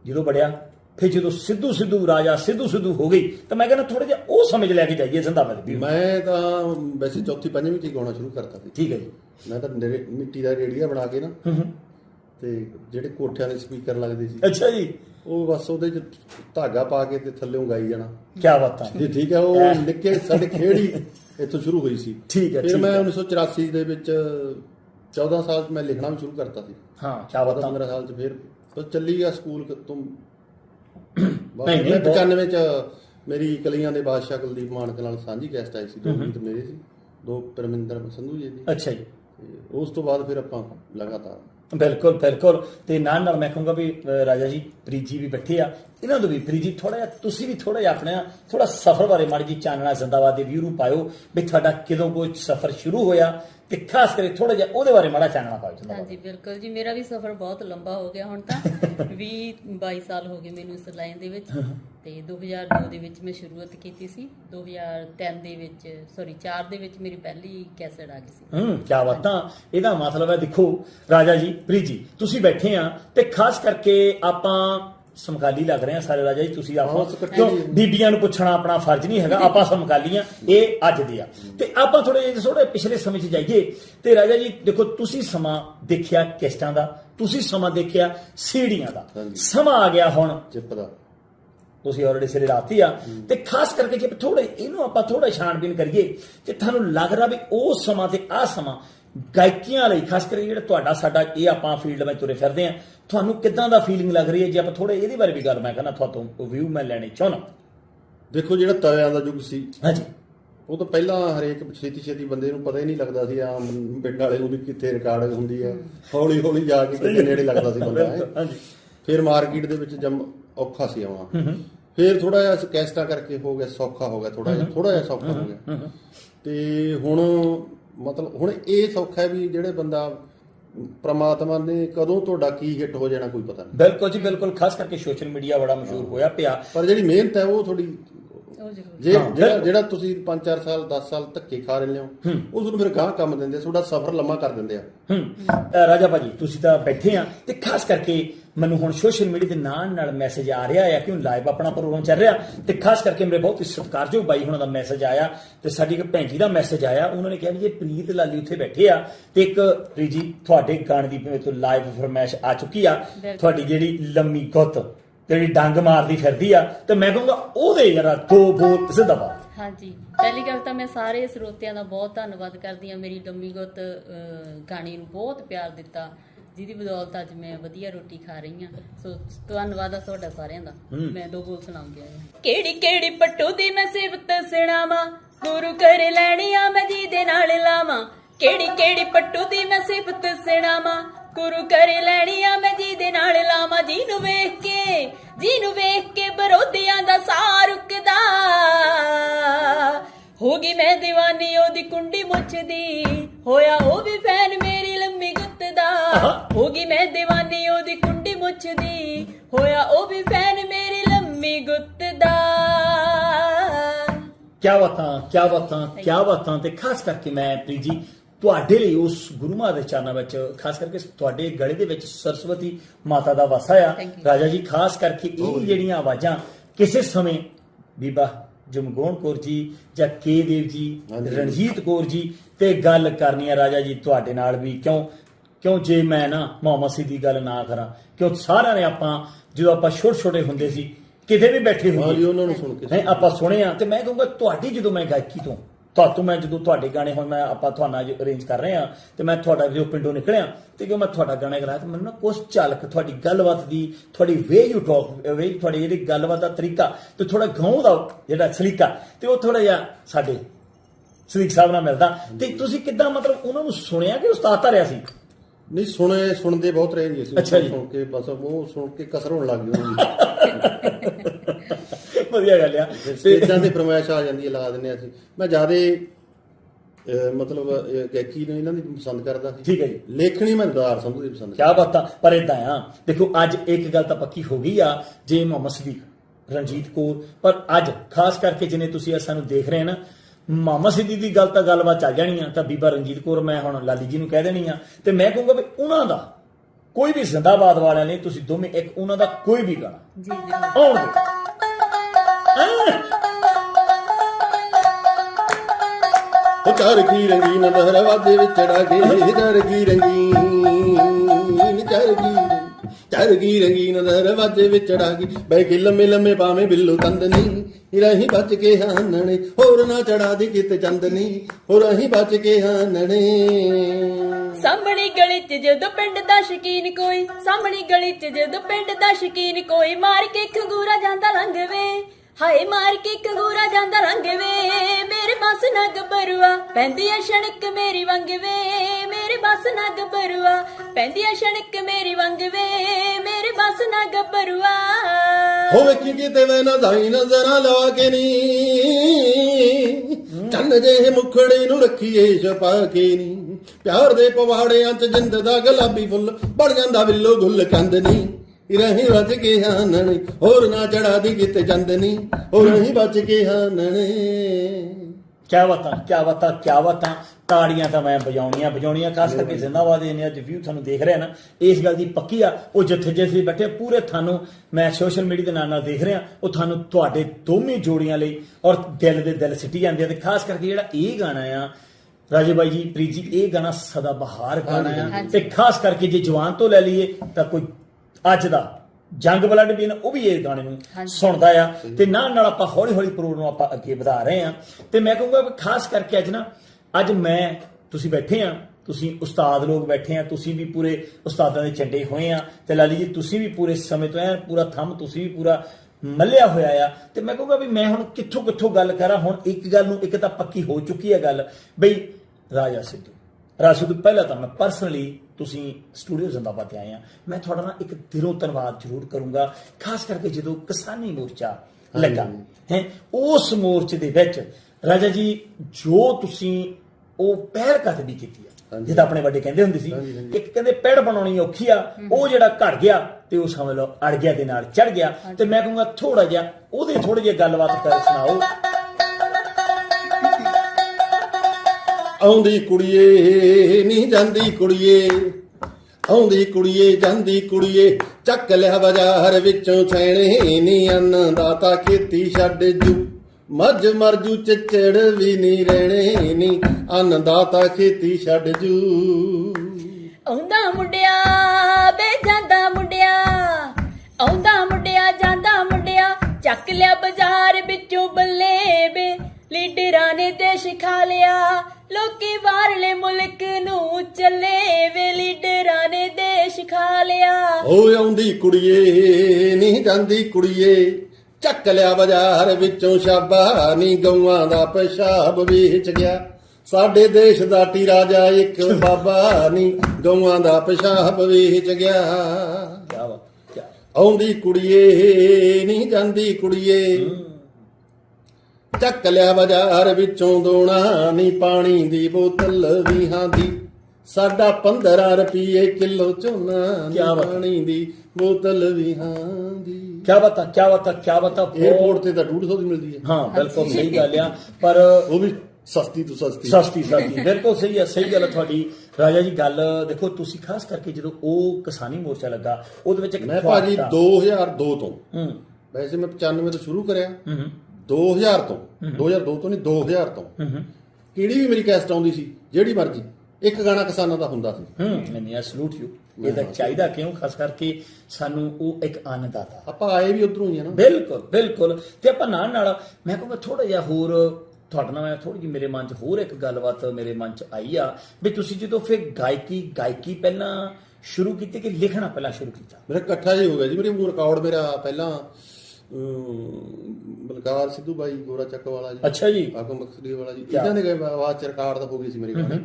ਜਦੋਂ ਬੜਿਆ ਫਿਰ ਜਦੋਂ ਸਿੱਧੂ ਸਿੱਧੂ ਰਾਜਾ ਸਿੱਧੂ ਸਿੱਧੂ ਹੋ ਗਈ ਤਾਂ ਮੈਂ ਕਹਿੰਦਾ ਥੋੜਾ ਜਿਹਾ ਉਹ ਸਮਝ ਲੈ ਕੇ ਜਾਈਏ ਜ਼ਿੰਦਾਬਾਦ ਵੀ। ਮੈਂ ਤਾਂ ਵੈਸੇ ਚੌਥੀ ਪੰਜਵੀਂ ਚ ਹੀ ਗਾਉਣਾ ਸ਼ੁਰੂ ਕਰਤਾ ਸੀ। ਠੀਕ ਹੈ ਜੀ। ਮੈਂ ਤਾਂ ਨਿਰੇ- ਮਿੱਟੀ ਦਾ ਰੇੜੀਆ ਬਣਾ ਕੇ ਨਾ ਤੇ ਜਿਹੜੇ ਕੋਠਿਆਂ ਦੇ ਸਪੀਕਰ ਲੱਗਦੇ ਸੀ। ਅੱਛਾ ਜੀ। ਉਹ ਬਸ ਉਹਦੇ ਚ ਧਾਗਾ ਪਾ ਕੇ ਤੇ ਥੱਲੇੋਂ ਗਾਈ ਜਾਣਾ। ਕੀ ਬਾਤਾਂ ਜੀ ਠੀਕ ਹੈ ਉਹ ਨਿੱਕੇ ਸਾਡੇ ਖੇੜੀ ਇੱਥੋਂ ਸ਼ੁਰੂ ਹੋਈ ਸੀ। ਠੀਕ ਹੈ, ਫਿਰ ਠੀਕ ਮੈਂ ਹੈ। 1984 ਦੇ ਵਿੱਚ 14 ਸਾਲ 'ਚ ਮੈਂ ਲਿਖਣਾ ਵੀ ਸ਼ੁਰੂ ਕਰਤਾ ਸੀ। ਹਾਂ ਕੀ ਬਾਤਾਂ 15 ਸਾਲ 'ਚ ਫਿਰ ਬਸ ਚੱਲੀ ਗਿਆ ਸਕੂਲ ਕ- ਤੋਂ ਨਹੀਂ, ਨਹੀਂ, ਮੈਂ ਬਹੁਤ- 95 'ਚ ਮੇਰੀ ਕਲੀਆਂ ਦੇ ਬਾਦਸ਼ਾਹ ਕੁਲਦੀਪ ਮਾਨਕ ਨਾਲ ਸਾਂਝੀ ਗੈਸਟ ਆਈ ਸੀ ਦੋ ਗੀਤ ਮੇਰੇ ਸੀ ਦੋ ਪਰਮਿੰਦਰ ਸੰਧੂ ਜੀ ਦੀ। ਅੱਛਾ ਜੀ। ਉਸ ਤੋਂ ਬਾਅਦ ਫਿਰ ਆਪਾਂ ਲਗਾਤਾਰ ਬਿਲਕੁਲ ਬਿਲਕੁਲ। ਤੇ ਨਾਲ ਨਾਲ ਮੈਂ ਕਹੂੰਗਾ ਵੀ ਰਾਜਾ ਜੀ ਪ੍ਰੀਤ ਜੀ ਵੀ ਬੈਠੇ ਆ। ਇਹਨਾਂ ਨੂੰ ਵੀ ਪ੍ਰੀਤ ਜੀ ਥੋੜਾ ਜਿਹਾ ਤੁਸੀਂ ਵੀ ਥੋੜਾ ਜਿਹਾ ਆਪਣਾ ਥੋੜਾ ਸਫ਼ਰ ਬਾਰੇ ਮਾੜੀ ਜੀ ਚਾਨਣਾ ਜ਼ਿੰਦਾਬਾਦ ਦੇ ਵੀਰੂ ਪਾਇਓ ਵੀ ਤੁਹਾਡਾ ਕਿਦੋਂ ਕੋਈ ਸਫ਼ਰ ਸ਼ੁਰੂ ਹੋਇਆ ਤੇ ਖਾਸ ਕਰਕੇ ਥੋੜਾ ਜਿਹਾ ਉਹਦੇ ਬਾਰੇ ਮਾੜਾ ਚਾਨਣਾ ਪਾਇਓ ਜ਼ਿੰਦਾਬਾਦ ਹਾਂਜੀ ਬਿਲਕੁਲ ਜੀ ਮੇਰਾ ਵੀ ਸਫ਼ਰ ਬਹੁਤ ਲੰਬਾ ਹੋ ਗਿਆ ਹੁਣ ਤਾਂ। 20 22 ਸਾਲ ਹੋ ਗਏ ਮੈਨੂੰ ਇਸ ਲਾਈਨ ਦੇ ਵਿੱਚ। ਤੇ 2002 ਦੇ ਵਿੱਚ ਮੈਂ ਸ਼ੁਰੂਆਤ ਕੀਤੀ ਸੀ। 2003 ਦੇ ਵਿੱਚ ਸੌਰੀ 4 ਦੇ ਵਿੱਚ ਮੇਰੀ ਪਹਿਲੀ ਕੈਸਟ ਆ ਗਈ ਸੀ। ਹੂੰ ਕੀ ਬਾਤਾਂ ਇਹਦਾ ਮਤਲਬ ਹੈ ਦੇਖੋ ਰਾਜਾ ਜੀ ਪ੍ਰੀਤ ਜੀ ਤੁਸੀਂ ਬੈਠੇ ਆ ਤੇ ਖਾਸ ਕਰਕੇ ਆਪਾਂ ਸਮਕਾਲੀ ਲੱਗ ਰਹੇ ਆ ਸਾਰੇ ਰਾਜਾ ਜੀ ਤੁਸੀਂ ਇਕੱਠੇ ਕਿਉਂ। ਬੀਬੀਆਂ ਨੂੰ ਪੁੱਛਣਾ ਆਪਣਾ ਫਰਜ਼ ਨਹੀਂ ਹੈਗਾ ਆਪਾਂ ਸਮਕਾਲੀਆਂ ਇਹ ਅੱਜ ਦੇ ਆ। ਤੇ ਆਪਾਂ ਥੋੜੇ ਜਿਹੇ ਥੋੜੇ ਪਿਛਲੇ ਸਮੇਂ 'ਚ ਜਾਈਏ। ਤੇ ਰਾਜਾ ਜੀ ਦੇਖੋ ਤੁਸੀਂ ਸਮਾਂ ਦੇਖਿਆ ਕਿਸ਼ਤਾਂ ਦਾ ਤੁਸੀਂ ਸਮਾਂ ਦੇਖਿਆ ਸੀੜੀਆਂ ਦਾ। ਸਮਾਂ ਆ ਗਿਆ ਹੁਣ। ਚਿੱਪ ਦਾ। ਤੁਸੀਂ ਆਲਰੇਡੀ ਸਿਰੇ ਰਾਤੀ ਆ। ਤੇ ਖਾਸ ਕਰਕੇ ਜੇ ਥੋੜੇ ਇਹਨੂੰ ਆਪਾਂ ਥੋੜਾ ਛਾਣਬੀਨ ਕਰੀਏ ਤੇ ਤੁਹਾਨੂੰ ਲੱਗ ਰਿਹਾ ਵੀ ਉਹ ਸਮਾਂ ਤੇ ਆਹ ਸਮਾਂ ਗਾਇਕੀਆਂ ਲਈ ਖਾਸ ਕਰਕੇ ਜਿਹੜਾ ਤੁਹਾਡਾ ਸਾਡਾ ਇਹ ਆਪਾਂ ਫੀਲਡ ਵਿੱਚ ਤੁਰੇ ਫਿਰਦੇ ਆ ਤੁਹਾਨੂੰ ਕਿੱਦਾਂ ਦਾ ਫੀਲਿੰਗ ਲੱਗ ਰਹੀ ਹੈ? ਜੇ ਆਪਾਂ ਥੋੜੇ ਇਹਦੇ ਬਾਰੇ ਵੀ ਗੱਲ ਮੈਂ ਕਹਿੰਦਾ ਤੁਹਾਤੋਂ ਵਿਊ ਮੈਂ ਲੈਣੇ ਚਾਹੁੰਦਾ। ਦੇਖੋ ਜਿਹੜਾ ਤਵਿਆਂ ਦਾ ਯੁੱਗ ਸੀ ਹਾਂਜੀ। ਉਹ ਤਾਂ ਪਹਿਲਾਂ ਹਰੇਕ ਛੇਤੀ ਛੇਤੀ ਬੰਦੇ ਨੂੰ ਪਤਾ ਹੀ ਨਹੀਂ ਲੱਗਦਾ ਸੀ ਆਮ ਪਿੰਡ ਵਾਲੇ ਨੂੰ ਵੀ ਕਿੱਥੇ ਰਿਕਾਰਡ ਹੁੰਦੀ ਹੈ ਹੌਲੀ ਹੌਲੀ ਜਾ ਕੇ ਕਿਤੇ ਨੇੜੇ ਲੱਗਦਾ ਸੀ ਬੰਦਾ। ਹਾਂਜੀ। ਫਿਰ ਮਾਰਕੀਟ ਦੇ ਵਿੱਚ ਜਮ ਔਖਾ ਸੀ ਆਉਣਾ। ਫਿਰ ਥੋੜਾ ਜਿਹਾ ਕੈਸਟਾ ਕਰਕੇ ਹੋ ਗਿਆ ਸੌਖਾ ਹੋ ਗਿਆ ਥੋੜਾ ਜਿਹਾ ਥੋੜਾ ਜਿਹਾ ਸੌਖਾ ਹੋ ਗਿਆ। ਤੇ ਹੁਣ ਮਤਲਬ ਹੁਣ ਇਹ ਸੌਖਾ ਹੈ ਵੀ ਜਿਹੜੇ ਬੰਦਾ ਪ੍ਰਮਾਤਮਾ ਨੇ ਕਦੋਂ ਤੁਹਾਡਾ ਕੀ ਹਿੱਟ ਹੋ ਜਾਣਾ ਕੋਈ ਪਤਾ ਨਹੀਂ। ਬਿਲਕੁਲ ਜੀ ਬਿਲਕੁਲ। ਖਾਸ ਕਰਕੇ ਸੋਸ਼ਲ ਮੀਡੀਆ ਬੜਾ ਮਸ਼ਹੂਰ ਹੋਇਆ ਪਿਆ। ਪਰ ਜਿਹੜੀ ਮਿਹਨਤ ਹੈ ਉਹ ਥੋੜੀ ਉਹ ਜ਼ਰੂਰ। ਜੇ ਜਿਹੜਾ ਤੁਸੀਂ 5-4 ਸਾਲ 10 ਸਾਲ ਧੱਕੇ ਖਾ ਰਹੇ ਹੋ ਉਹ ਤੁਹਾਨੂੰ ਫਿਰ ਗਾਹ ਕੰਮ ਦਿੰਦੇ ਆ, ਤੁਹਾਡਾ ਸਫ਼ਰ ਲੰਮਾ ਕਰ ਦਿੰਦੇ ਆ। ਹੂੰ। ਅਹ ਰਾਜਾ ਭਾਜੀ ਤੁਸੀਂ ਤਾਂ ਬੈਠੇ ਆ ਤੇ ਖਾਸ ਕਰਕੇ ਮੈਨੂੰ ਹੁਣ ਸੋਸ਼ਲ ਮੀਡੀਆ ਦੇ ਨਾਲ ਨਾਲ ਮੈਸੇਜ ਆ ਰਿਹਾ ਹੈ ਕਿ ਲਾਈਵ ਆਪਣਾ ਪ੍ਰੋਗਰਾਮ ਚੱਲ ਰਿਹਾ ਤੇ ਖਾਸ ਕਰਕੇ ਮੇਰੇ ਬਹੁਤ ਹੀ ਸਤਿਕਾਰਯੋਗ ਬਾਈ ਹੁਣਾਂ ਦਾ ਮੈਸੇਜ ਆਇਆ ਤੇ ਸਾਡੀ ਇੱਕ ਭੈਣ ਜੀ ਦਾ ਮੈਸੇਜ ਆਇਆ ਉਹਨਾਂ ਨੇ ਕਿਹਾ ਵੀ ਇਹ ਪ੍ਰੀਤ ਲਾਲੀ ਉੱਥੇ ਬੈਠੇ ਆ ਤੇ ਇੱਕ ਜੀ ਤੁਹਾਡੇ ਗਾਣੇ ਦੀ ਮੇਰੇ ਤੋਂ ਲਾਈਵ ਫਰਮਾਇਸ਼ ਆ ਚੁੱਕੀ ਆ। ਤੁਹਾਡੀ ਜਿਹੜੀ ਲੰਮੀ ਗੁੱਤ ਜਿਹੜੀ ਡੰਗ ਮਾਰਦੀ ਫਿਰਦੀ ਆ ਤੇ ਮੈਂ ਕਹੂੰਗਾ ਉਹਦੇ ਜਰਾ ਦੋ ਬੋਲ ਜ਼ਿੰਦਾਬਾਦ ਹਾਂਜੀ ਪਹਿਲੀ ਗੱਲ ਤਾਂ ਮੈਂ ਸਾਰੇ ਸਰੋਤਿਆਂ ਦਾ ਬਹੁਤ ਧੰਨਵਾਦ ਕਰਦੀ ਹਾਂ ਮੇਰੀ ਲੰਮੀ ਗੁੱਤ ਗਾਣੇ ਨੂੰ ਬਹੁਤ ਪਿਆਰ ਦਿੱਤਾ ਜਿਹਦੀ ਬਦੌਲਤ ਅੱਜ ਮੈਂ ਵਧੀਆ ਰੋਟੀ ਖਾ ਰਹੀ ਹਾਂ। ਸੋ ਧੰਨਵਾਦ ਆ ਤੁਹਾਡਾ ਸਾਰਿਆਂ ਦਾ। ਮੈਂ ਦੋ ਬੋਲ ਸੁਣਾਉਂਗੀ ਕਿਹੜੀ ਕਿਹੜੀ ਪੱਟੂ ਦੀ ਮੈਂ ਸਿਫਤ ਸੁਣਾਵਾਂ ਗੁਰੂ ਕਰ ਲੈਣੀਆਂ ਮੈਂ ਜੀ ਦੇ ਨਾਲ ਲਾਵਾਂ। ਕਿਹੜੀ ਕਿਹੜੀ ਪੱਟੂ ਦੀ ਮੈਂ ਸਿਫਤ ਸੁਣਾਵਾਂ ਗੁਰੂ ਕਰ ਲੈਣੀਆਂ ਮੈਂ ਜੀ ਦੇ ਨਾਲ ਲਾਵਾਂ। ਜੀ ਨੂੰ ਵੇਖ ਕੇ ਜਿਹਨੂੰ ਵੇਖ ਕੇ ਬਰੋਦਿਆਂ ਦਾ ਸਾਹ ਰੁਕਦਾ। ਹੋ ਗਈ ਮੈਂ دیਵਾਨੀ ਉਹਦੀ ਕੁੰਡੀ ਮੁੱਛਦੀ। ਹੋਇਆ ਉਹ ਵੀ ਫੈਨ ਮੇਰੀ ਲੰਮੀ ਗੁੱਤ ਦਾ। ਹੋ ਗਈ ਮੈਂ دیਵਾਨੀ ਉਹਦੀ ਕੁੰਡੀ ਮੁੱਚਦੀ ਹੋਇਆ ਉਹ ਵੀ ਫੈਨ ਮੇਰੀ ਲੰਮੀ ਗੁੱਤ ਦਾ। ਕਿਆ ਬਾਤਾਂ ਕਿਆ ਬਾਤਾਂ ਕਿਆ ਬਾਤਾਂ ਤੇ ਖਾਸ ਕਰਕੇ ਮੈਂ ਪ੍ਰੀਤ ਜੀ ਤੁਹਾਡੇ ਲਈ ਉਸ ਗੁਰੂਮਾ ਦੇ ਚਰਨਾਂ ਵਿੱਚ ਖਾਸ ਕਰਕੇ ਤੁਹਾਡੇ ਗਲੇ ਦੇ ਵਿੱਚ ਸਰਸਵਤੀ ਮਾਤਾ ਦਾ ਵਾਸਾ ਆ. ਰਾਜਾ ਜੀ ਖਾਸ ਕਰਕੇ ਇਹ ਜਿਹੜੀਆਂ ਆਵਾਜ਼ਾਂ ਕਿਸੇ ਸਮੇਂ ਬੀਬਾ ਜਮਗੋਣ ਕੌਰ ਜੀ ਜਾਂ ਕੇ ਦੇਵ ਜੀ। ਰਣਜੀਤ ਕੌਰ ਜੀ ਤੇ ਗੱਲ ਕਰਨੀ ਆ ਰਾਜਾ ਜੀ ਤੁਹਾਡੇ ਨਾਲ ਵੀ। ਕਿਉਂ? ਕਿਉਂ ਜੇ ਮੈਂ ਨਾ ਮੁਹੰਮਦ ਸੀ ਦੀ ਗੱਲ ਨਾ ਕਰਾਂ? ਕਿਉਂ ਸਾਰਿਆਂ ਨੇ ਆਪਾਂ ਜਦੋਂ ਆਪਾਂ ਛੋਟੇ ਛੋਟੇ ਹੁੰਦੇ ਸੀ ਕਿਤੇ ਵੀ ਬੈਠੇ ਹਾਂ ਜੀ ਹੋਈਏ ਉਹਨਾਂ ਨੂੰ ਸੁਣ ਕੇ। ਨਹੀਂ ਆਪਾਂ ਸੁਣੇ ਆ ਤੇ ਮੈਂ ਕਹੂੰਗਾ ਤੁਹਾਡੀ ਜਦੋਂ ਮੈਂ ਗਾਇਕੀ ਤੋਂ ਤੁਹਾਤੋਂ ਮੈਂ ਜਦੋਂ ਤੁਹਾਡੇ ਗਾਣੇ ਹੁਣ ਮੈਂ ਆਪਾਂ ਤੁਹਾਨੂੰ ਅਰੇਂਜ ਕਰ ਰਹੇ ਆ ਤੇ ਮੈਂ ਤੁਹਾਡਾ ਜੋ ਪਿੰਡੋਂ ਨਿਕਲਿਆ ਤੇ ਕਿ ਮੈਂ ਤੁਹਾਡਾ ਗਾਣਾ ਕਰਾਇਆ ਤੇ ਮੈਨੂੰ ਨਾ ਕੁਛ ਝਲਕ ਤੁਹਾਡੀ ਗੱਲਬਾਤ ਦੀ ਤੁਹਾਡੀ ਵੇ ਯੂ ਟਾਕ ਵੇ ਤੁਹਾਡੀ ਜਿਹੜੀ ਗੱਲਬਾਤ ਦਾ ਤਰੀਕਾ ਤੇ ਥੋੜਾ ਗਾਉਣ ਦਾ ਜਿਹੜਾ ਸਲੀਕਾ ਤੇ ਉਹ ਥੋੜਾ ਜਿਹਾ ਸਾਡੇ ਸਲੀਕ ਸਾਹਿਬ ਨਾਲ ਮਿਲਦਾ। ਤੇ ਤੁਸੀਂ ਕਿੱਦਾਂ ਮਤਲਬ ਉਹਨਾਂ ਨੂੰ ਸੁਣਿਆ ਕਿ ਉਸਤਾਦ ਧਾਰਿਆ ਸੀ? ਨਹੀਂ ਸੁਣੇ ਸੁਣਦੇ ਬਹੁਤ ਰਹੇ ਜੀ ਅਸੀਂ। ਸੁਣ ਕੇ ਬਸ ਉਹ ਸੁਣ ਕੇ ਕਸਰ ਹੋਣ ਲੱਗ ਗਈ ਉਹਨਾਂ ਦੀ। ਵਧੀਆ ਗੱਲ ਆ। ਤੇ ਸਟੇਜਾਂ ਤੇ ਫਰਮਾਇਸ਼ ਆ ਜਾਂਦੀ ਹੈ ਲਾ ਦਿੰਦੇ ਹਾਂ ਅਸੀਂ। ਮੈਂ ਜਿਆਦੇ ਮਤਲਬ ਅਹ, ਗਾਇਕੀ ਨੂੰ ਇਹਨਾਂ ਦੀ ਪਸੰਦ ਕਰਦਾ ਸੀ। ਠੀਕ ਹੈ ਜੀ। ਲੇਖਣੀ ਮੈਂ ਦਾਰ ਸਮਝਦੀ ਪਸੰਦ ਕਿਆ ਬਾਤਾਂ ਪਰ ਇਦਾਂ ਆ। ਦੇਖੋ ਅੱਜ ਇੱਕ ਗੱਲ ਤਾਂ ਪੱਕੀ ਹੋ ਗਈ ਆ ਜੇ ਮੁਹੰਮਦ ਸਦੀਕ ਰਣਜੀਤ ਕੌਰ ਪਰ ਅੱਜ ਖਾਸ ਕਰਕੇ ਜਿਨੇ ਤੁਸੀਂ ਇਹ ਸਾਨੂੰ ਦੇਖ ਰਹੇ ਨਾ ਮਾਮਾ ਸਿੱਧੀ ਦੀ ਗੱਲ ਤਾਂ ਗੱਲਬਾਤ ਚੱਲ ਜਾਣੀ ਆ ਤਾਂ ਬੀਬਾ ਰਣਜੀਤ ਕੌਰ ਮੈਂ ਹੁਣ ਲਾਲੀ ਜੀ ਨੂੰ ਕਹਿ ਦੇਣੀ ਆ ਤੇ ਮੈਂ ਕਹੂੰਗਾ ਵੀ ਉਹਨਾਂ ਦਾ ਕੋਈ ਵੀ ਜ਼ਿੰਦਾਬਾਦ ਵਾਲਿਆਂ ਨੇ ਤੁਸੀਂ ਦੋਵੇਂ ਇੱਕ ਉਹਨਾਂ ਦਾ ਕੋਈ ਵੀ ਗਾਣਾ ਜੀ। ਜ਼ਰੂਰ ਆਉਣਗੇ ਉਹ ਚਰ ਰੰਗੀਨ ਦਰਵਾਜ਼ੇ ਵਿੱਚ ਚੜਾ ਕੇ ਚਰ ਰੰਗੀਨ ਚਰ ਕੀ ਰੰਗੀਨ ਦਰਵਾਜ਼ੇ ਵਿੱਚ ਚੜਾ ਕੇ ਬੈ ਕੇ ਲੰਮੇ ਲੰਮੇ ਪਾਵੇਂ ਬਿੱਲੂ ਤੰਦਨੀ ਰਹੀ ਬਚ ਕੇ ਹਾਨਣੇ, ਹੋਰ ਨਾ ਚੜਾ ਦੀ ਕਿਤੇ ਚੰਦਨੀ ਹੋਰ ਰਹੀ ਬਚ ਕੇ ਹਾਨਣੇ। ਸਾਹਮਣੀ ਗਲੀ 'ਚ ਜਦੋਂ ਪਿੰਡ ਦਾ ਸ਼ਕੀਨ ਕੋਈ, ਸਾਹਮਣੀ ਗਲੀ 'ਚ ਜਦੋਂ ਪਿੰਡ ਦਾ ਸ਼ਕੀਨ ਕੋਈ, ਮਾਰ ਕੇ ਖੰਗੂਰਾ ਜਾਂਦਾ ਲੰਘ ਵੇ। ਹਾਏ ਮਾਰ ਕੇ ਖੰਗੂਰਾ ਜਾਂਦਾ ਲੰਘ ਵੇ, ਮੇਰੇ ਬਸ ਨਾ ਗੱਭਰੂਆ ਪੈਂਦੀ ਐ ਛਣਕ ਮੇਰੀ ਵੰਗ ਵੇ, ਮੇਰੇ ਬਸ ਨਾ ਗੱਭਰੂਆ ਪੈਂਦੀ ਐ ਛਣਕ ਮੇਰੀ ਵੰਗ ਵੇ, ਮੇਰੇ ਬਸ ਨਾ ਗੱਭਰੂਆ ਹੋਵੇ ਕੀ ਕਿਤੇ ਵੇ ਨਾ ਦਾਈ ਨਜ਼ਰਾਂ ਲਾ ਕੇ ਨੀ। ਚੰਨ ਜੇ ਮੁਖੜੇ ਨੂੰ ਰੱਖੀਏ ਛਪਾ ਕੇ ਨੀ। ਪਿਆਰ ਦੇ ਪਵਾੜਿਆਂ ਚ ਜਿੰਦ ਦਾ ਗੁਲਾਬੀ ਫੁੱਲ, ਬਣ ਜਾਂਦਾ ਵਿੱਲੋ ਗੁੱਲ ਕੰਦ ਨੀ। ਰਹੀ ਬਚ ਕੇ ਹਾਨਣੇ ਹੋਰ ਨਾ ਚੜਾ ਦੀ ਕਿਤੇ ਚੰਦ ਨੀ ਹੋਰ ਰਹੀ ਬਚ ਕੇ ਹਾਨਣੇ ਕਿਆ ਬਾਤਾਂ ਕਿਆ ਬਾਤਾਂ ਕਿਆ ਬਾਤਾਂ ਤਾੜੀਆਂ ਤਾਂ ਮੈਂ ਵਜਾਉਣੀਆਂ ਵਜਾਉਣੀਆਂ ਖਾਸ ਕਰਕੇ ਜ਼ਿੰਦਾਬਾਦ ਦੇ ਨੇ ਅੱਜ ਵਿਊ ਤੁਹਾਨੂੰ ਦੇਖ ਰਿਹਾ ਨਾ ਇਸ ਗੱਲ ਦੀ ਪੱਕੀ ਆ ਉਹ ਜਿੱਥੇ ਜਿੱਥੇ ਬੈਠੇ ਪੂਰੇ ਤੁਹਾਨੂੰ ਮੈਂ ਸੋਸ਼ਲ ਮੀਡੀਆ ਦੇ ਨਾਲ ਨਾਲ ਦੇਖ ਰਿਹਾ ਉਹ ਤੁਹਾਨੂੰ ਤੁਹਾਡੇ ਦੋਵੇਂ ਜੋੜੀਆਂ ਲਈ ਔਰ ਦਿਲ ਦੇ ਦਿਲ ਸਿੱਟੀ ਜਾਂਦੇ ਤੇ ਖਾਸ ਕਰਕੇ ਜਿਹੜਾ ਇਹ ਗਾਣਾ ਆ ਰਾਜੇ ਬਾਈ ਜੀ ਪ੍ਰੀਤ ਜੀ ਇਹ ਗਾਣਾ ਸਦਾ ਬਹਾਰ ਗਾਣਾ ਆ। ਤੇ ਖਾਸ ਕਰਕੇ ਜੇ ਜਵਾਨ ਤੋਂ ਲੈ ਲਈਏ ਤਾਂ ਕੋਈ ਅੱਜ ਦਾ ਜੰਗ ਬਲੱਡ ਵੀ ਨਾ ਉਹ ਵੀ ਇਹ ਗਾਣੇ ਨੂੰ ਸੁਣਦਾ ਆ। ਤੇ ਨਾਲ ਨਾਲ ਆਪਾਂ ਹੌਲੀ ਹੌਲੀ ਪ੍ਰੋਗਰਾਮ ਨੂੰ ਆਪਾਂ ਅੱਗੇ ਵਧਾ ਰਹੇ ਆ। ਤੇ ਮੈਂ ਕਹੂੰਗਾ ਵੀ ਖਾਸ ਕਰਕੇ ਅੱਜ ਨਾ ਅੱਜ ਮੈਂ ਤੁਸੀਂ ਬੈਠੇ ਆ ਤੁਸੀਂ ਉਸਤਾਦ ਲੋਕ ਬੈਠੇ ਆ ਤੁਸੀਂ ਵੀ ਪੂਰੇ ਉਸਤਾਦਾਂ ਦੇ ਚੰਡੇ ਹੋਏ ਆ। ਤੇ ਲਾਲੀ ਜੀ ਤੁਸੀਂ ਵੀ ਪੂਰੇ ਸਮੇਂ ਤੋਂ ਐ ਪੂਰਾ ਥੰਮ ਤੁਸੀਂ ਵੀ ਪੂਰਾ ਮੱਲਿਆ ਹੋਇਆ ਆ। ਤੇ ਮੈਂ ਕਹੂੰਗਾ ਵੀ ਮੈਂ ਹੁਣ ਕਿੱਥੋਂ ਕਿੱਥੋਂ ਗੱਲ ਕਰਾਂ ਹੁਣ ਇੱਕ ਗੱਲ ਨੂੰ ਇੱਕ ਤਾਂ ਪੱਕੀ ਹੋ ਚੁੱਕੀ ਹੈ ਗੱਲ। ਬਈ ਰਾਜਾ ਸਿੱਧੂ। ਰਾਜਾ ਸਿੱਧੂ ਪਹਿਲਾਂ ਤਾਂ ਮੈਂ ਪਰਸਨਲੀ ਤੁਸੀਂ ਸਟੂਡੀਓ ਜ਼ਿੰਦਾਬਾਦ ਤੇ ਆਏ ਆ। ਮੈਂ ਤੁਹਾਡਾ ਨਾਲ ਇੱਕ ਦਿਲੋਂ ਧੰਨਵਾਦ ਜ਼ਰੂਰ ਕਰੂੰਗਾ। ਖਾਸ ਕਰਕੇ ਜਦੋਂ ਕਿਸਾਨੀ ਮੋਰਚਾ ਲੱਗਾ ਹੈ ਉਸ ਮੋਰਚੇ ਦੇ ਵਿੱਚ ਰਾਜਾ ਜੀ ਜੋ ਤੁਸੀਂ ਉਹ ਪਹਿਲ ਕਦਮੀ ਕੀਤੀ ਆ ਜਿੱਦਾਂ ਆਪਣੇ ਵੱਡੇ ਕਹਿੰਦੇ ਹੁੰਦੇ ਸੀ ਇੱਕ ਕਹਿੰਦੇ ਪੈੜ ਬਣਾਉਣੀ ਔਖੀ ਆ ਉਹ ਜਿਹੜਾ ਘੜ ਗਿਆ ਤੇ ਉਹ ਸਮਝ ਲਓ ਅੜ ਗਿਆ ਦੇ ਨਾਲ ਚੜ ਗਿਆ। ਤੇ ਮੈਂ ਕਹੂੰਗਾ ਥੋੜਾ ਜਿਹਾ ਉਹਦੇ ਥੋੜੀ ਜਿਹੀ ਗੱਲਬਾਤ ਕਰ ਸੁਣਾਓ। ਆਉਂਦੀ ਕੁੜੀਏ, ਨਹੀਂ ਜਾਂਦੀ ਕੁੜੀਏ। ਆਉਂਦੀ ਕੁੜੀਏ, ਜਾਂਦੀ ਕੁੜੀਏ, ਚੱਕ ਲਿਆ ਬਾਜ਼ਾਰ ਵਿੱਚੋਂ ਛੈਣੇ ਨੀ ਅੰਨਦਾਤਾ ਖੇਤੀ ਛੱਡ ਜੂ। ਮੱਝ ਮਰ ਜੂ, ਚਿੱਚੜ ਵੀ ਨਹੀਂ ਰਹਿਣੇ ਨੀ ਅੰਨਦਾਤਾ ਖੇਤੀ ਛੱਡ ਜੂ। ਆਉਂਦਾ ਮੁੰਡਿਆ, ਬੇ ਜਾਂਦਾ ਮੁੰਡਿਆ। ਆਉਂਦਾ ਮੁੰਡਿਆ, ਜਾਂਦਾ ਮੁੰਡਿਆ, ਚੱਕ ਲਿਆ ਬਾਜ਼ਾਰ ਵਿੱਚੋਂ ਬੱਲੇ ਬੇ। ਲੀਡਰਾਂ ਨੇ ਦੇਸ਼ ਖਾ ਲਿਆ ਲੋਕੀ ਬਾਹਰਲੇ ਮੁਲਕ ਨੂੰ ਚੱਲੇ ਵੇ ਲੀਡਰਾਂ ਨੇ ਦੇਸ਼ ਖਾ ਲਿਆ। ਓ ਆਉਂਦੀ ਕੁੜੀਏ ਨਹੀਂ ਜਾਂਦੀ ਕੁੜੀਏ। ਚੱਕ ਲਿਆ ਬਾਜ਼ਾਰ ਵਿੱਚੋਂ ਸ਼ਾਬਾ ਨੀ ਗਊਆਂ ਦਾ ਪਿਸ਼ਾਬ ਵੇਚ ਗਿਆ। ਸਾਡੇ ਦੇਸ਼ ਦਾ ਟੀ ਰਾਜਾ ਇੱਕ ਬਾਬਾ ਨੀ ਗਊਆਂ ਦਾ ਪਿਸ਼ਾਬ ਵੇਚ ਗਿਆ। ਕਿਆ ਬਾਤ ਕਿਆ? ਆਉਂਦੀ ਕੁੜੀਏ ਨਹੀਂ ਜਾਂਦੀ ਕੁੜੀਏ। ਚੱਕ ਲਿਆ ਬਾਜ਼ਾਰ ਵਿੱਚੋਂ ਦੋਣਾ ਨੀ ਪਾਣੀ ਦੀ ਬੋਤਲ ਵੀਹਾਂ ਦੀ। ਸਾਡਾ 15 ਰੁਪਏ ਕਿਲੋ ਝੋਨਾ ਕਿਆ ਬਾਤ। ਪਾਣੀ ਦੀ ਬੋਤਲ ਵੀਹਾਂ ਦੀ। ਕਿਆ ਬਤਾ ਕਿਆ ਬਤਾ 에어ਪੋਰਟ ਤੇ ਤਾਂ 150 ਦੀ ਮਿਲਦੀ ਹੈ। ਹਾਂ ਬਿਲਕੁਲ ਸਹੀ ਗੱਲ ਆ ਪਰ ਉਹ ਵੀ ਸਸਤੀ ਤੋਂ ਸਸਤੀ। ਸਸਤੀ ਸਸਤੀ ਬਿਲਕੁਲ ਸਹੀ ਹੈ ਸਹੀ ਗੱਲ ਹੈ ਤੁਹਾਡੀ। ਰਾਜਾ ਜੀ ਗੱਲ ਦੇਖੋ ਤੁਸੀਂ ਖਾਸ ਕਰਕੇ ਜਦੋਂ ਉਹ ਕਿਸਾਨੀ ਮੋਰਚਾ ਲੱਗਾ ਉਹਦੇ ਵਿੱਚ ਇੱਕ ਮੈਂ ਭਾਜੀ ਤੁਹਾਡਾ- 2002 ਤੋਂ। ਹੂੰ। ਵੈਸੇ ਮੈਂ 95 ਤੋਂ ਸ਼ੁਰੂ ਕਰਿਆ। ਹੂੰ ਹੂੰ, 2000 ਤੋਂ 2002 ਤੋਂ ਨਹੀਂ 2000 ਤੋਂ। ਕਿਹੜੀ ਵੀ ਮੇਰੀ ਕੈਸਟ ਆਉਂਦੀ ਸੀ ਜਿਹੜੀ ਮਰਜ਼ੀ ਇੱਕ ਗਾਣਾ ਕਿਸਾਨਾਂ ਦਾ ਹੁੰਦਾ ਸੀ। ਹੂੰ। ਨਹੀਂ ਨਹੀਂ ਸਲੂਟ ਯੂ ਇਹ ਤਾਂ ਚਾਹੀਦਾ ਕਿਉਂ? ਖਾਸ ਕਰਕੇ ਸਾਨੂੰ ਉਹ ਇੱਕ ਆਨੰਦਾਤਾ ਆਪਾਂ ਆਏ ਵੀ ਉਧਰੋਂ ਹੀ ਆ ਨਾ। ਬਿਲਕੁਲ ਬਿਲਕੁਲ। ਤੇ ਆਪਾਂ ਨਾਲ ਨਾਲ ਮੈਂ ਕਹੂੰਗਾ ਥੋੜਾ ਜਿਹਾ ਹੋਰ ਤੁਹਾਡੇ ਨਾਲ ਮੈਂ ਥੋੜੀ ਜਿਹੀ ਮੇਰੇ ਮਨ 'ਚ ਹੋਰ ਇੱਕ ਗੱਲਬਾਤ ਮੇਰੇ ਮਨ 'ਚ ਆਈ ਆ ਵੀ ਤੁਸੀਂ ਜਦੋਂ ਫਿਰ ਗਾਇਕੀ ਗਾਇਕੀ ਪਹਿਲਾਂ ਸ਼ੁਰੂ ਕੀਤੀ ਕਿ ਲਿਖਣਾ ਪਹਿਲਾਂ ਸ਼ੁਰੂ ਕੀਤਾ? ਮੇਰਾ ਇਕੱਠਾ ਹੀ ਹੋ ਗਿਆ ਜੀ। ਮੇਰੇ ਮੂੰਹ ਰਿਕਾਰਡ ਮੇਰਾ ਪਹਿਲਾਂ ਬਲਕਾਰ ਸਿੱਧੂ ਬਾਈ ਗੋਰਾ ਚੱਕ ਵਾਲਾ ਜੀ ਅੱਛਾ ਜੀ। ਆਕਮ ਮਕਸਦੀ ਵਾਲਾ ਜੀ। ਇਹਨਾਂ ਦੇ ਗਏ ਆਵਾਜ਼ ਚ ਰਿਕਾਰਡ ਤਾਂ ਹੋ ਗਈ ਸੀ ਮੇਰੇ ਗਾਣੇ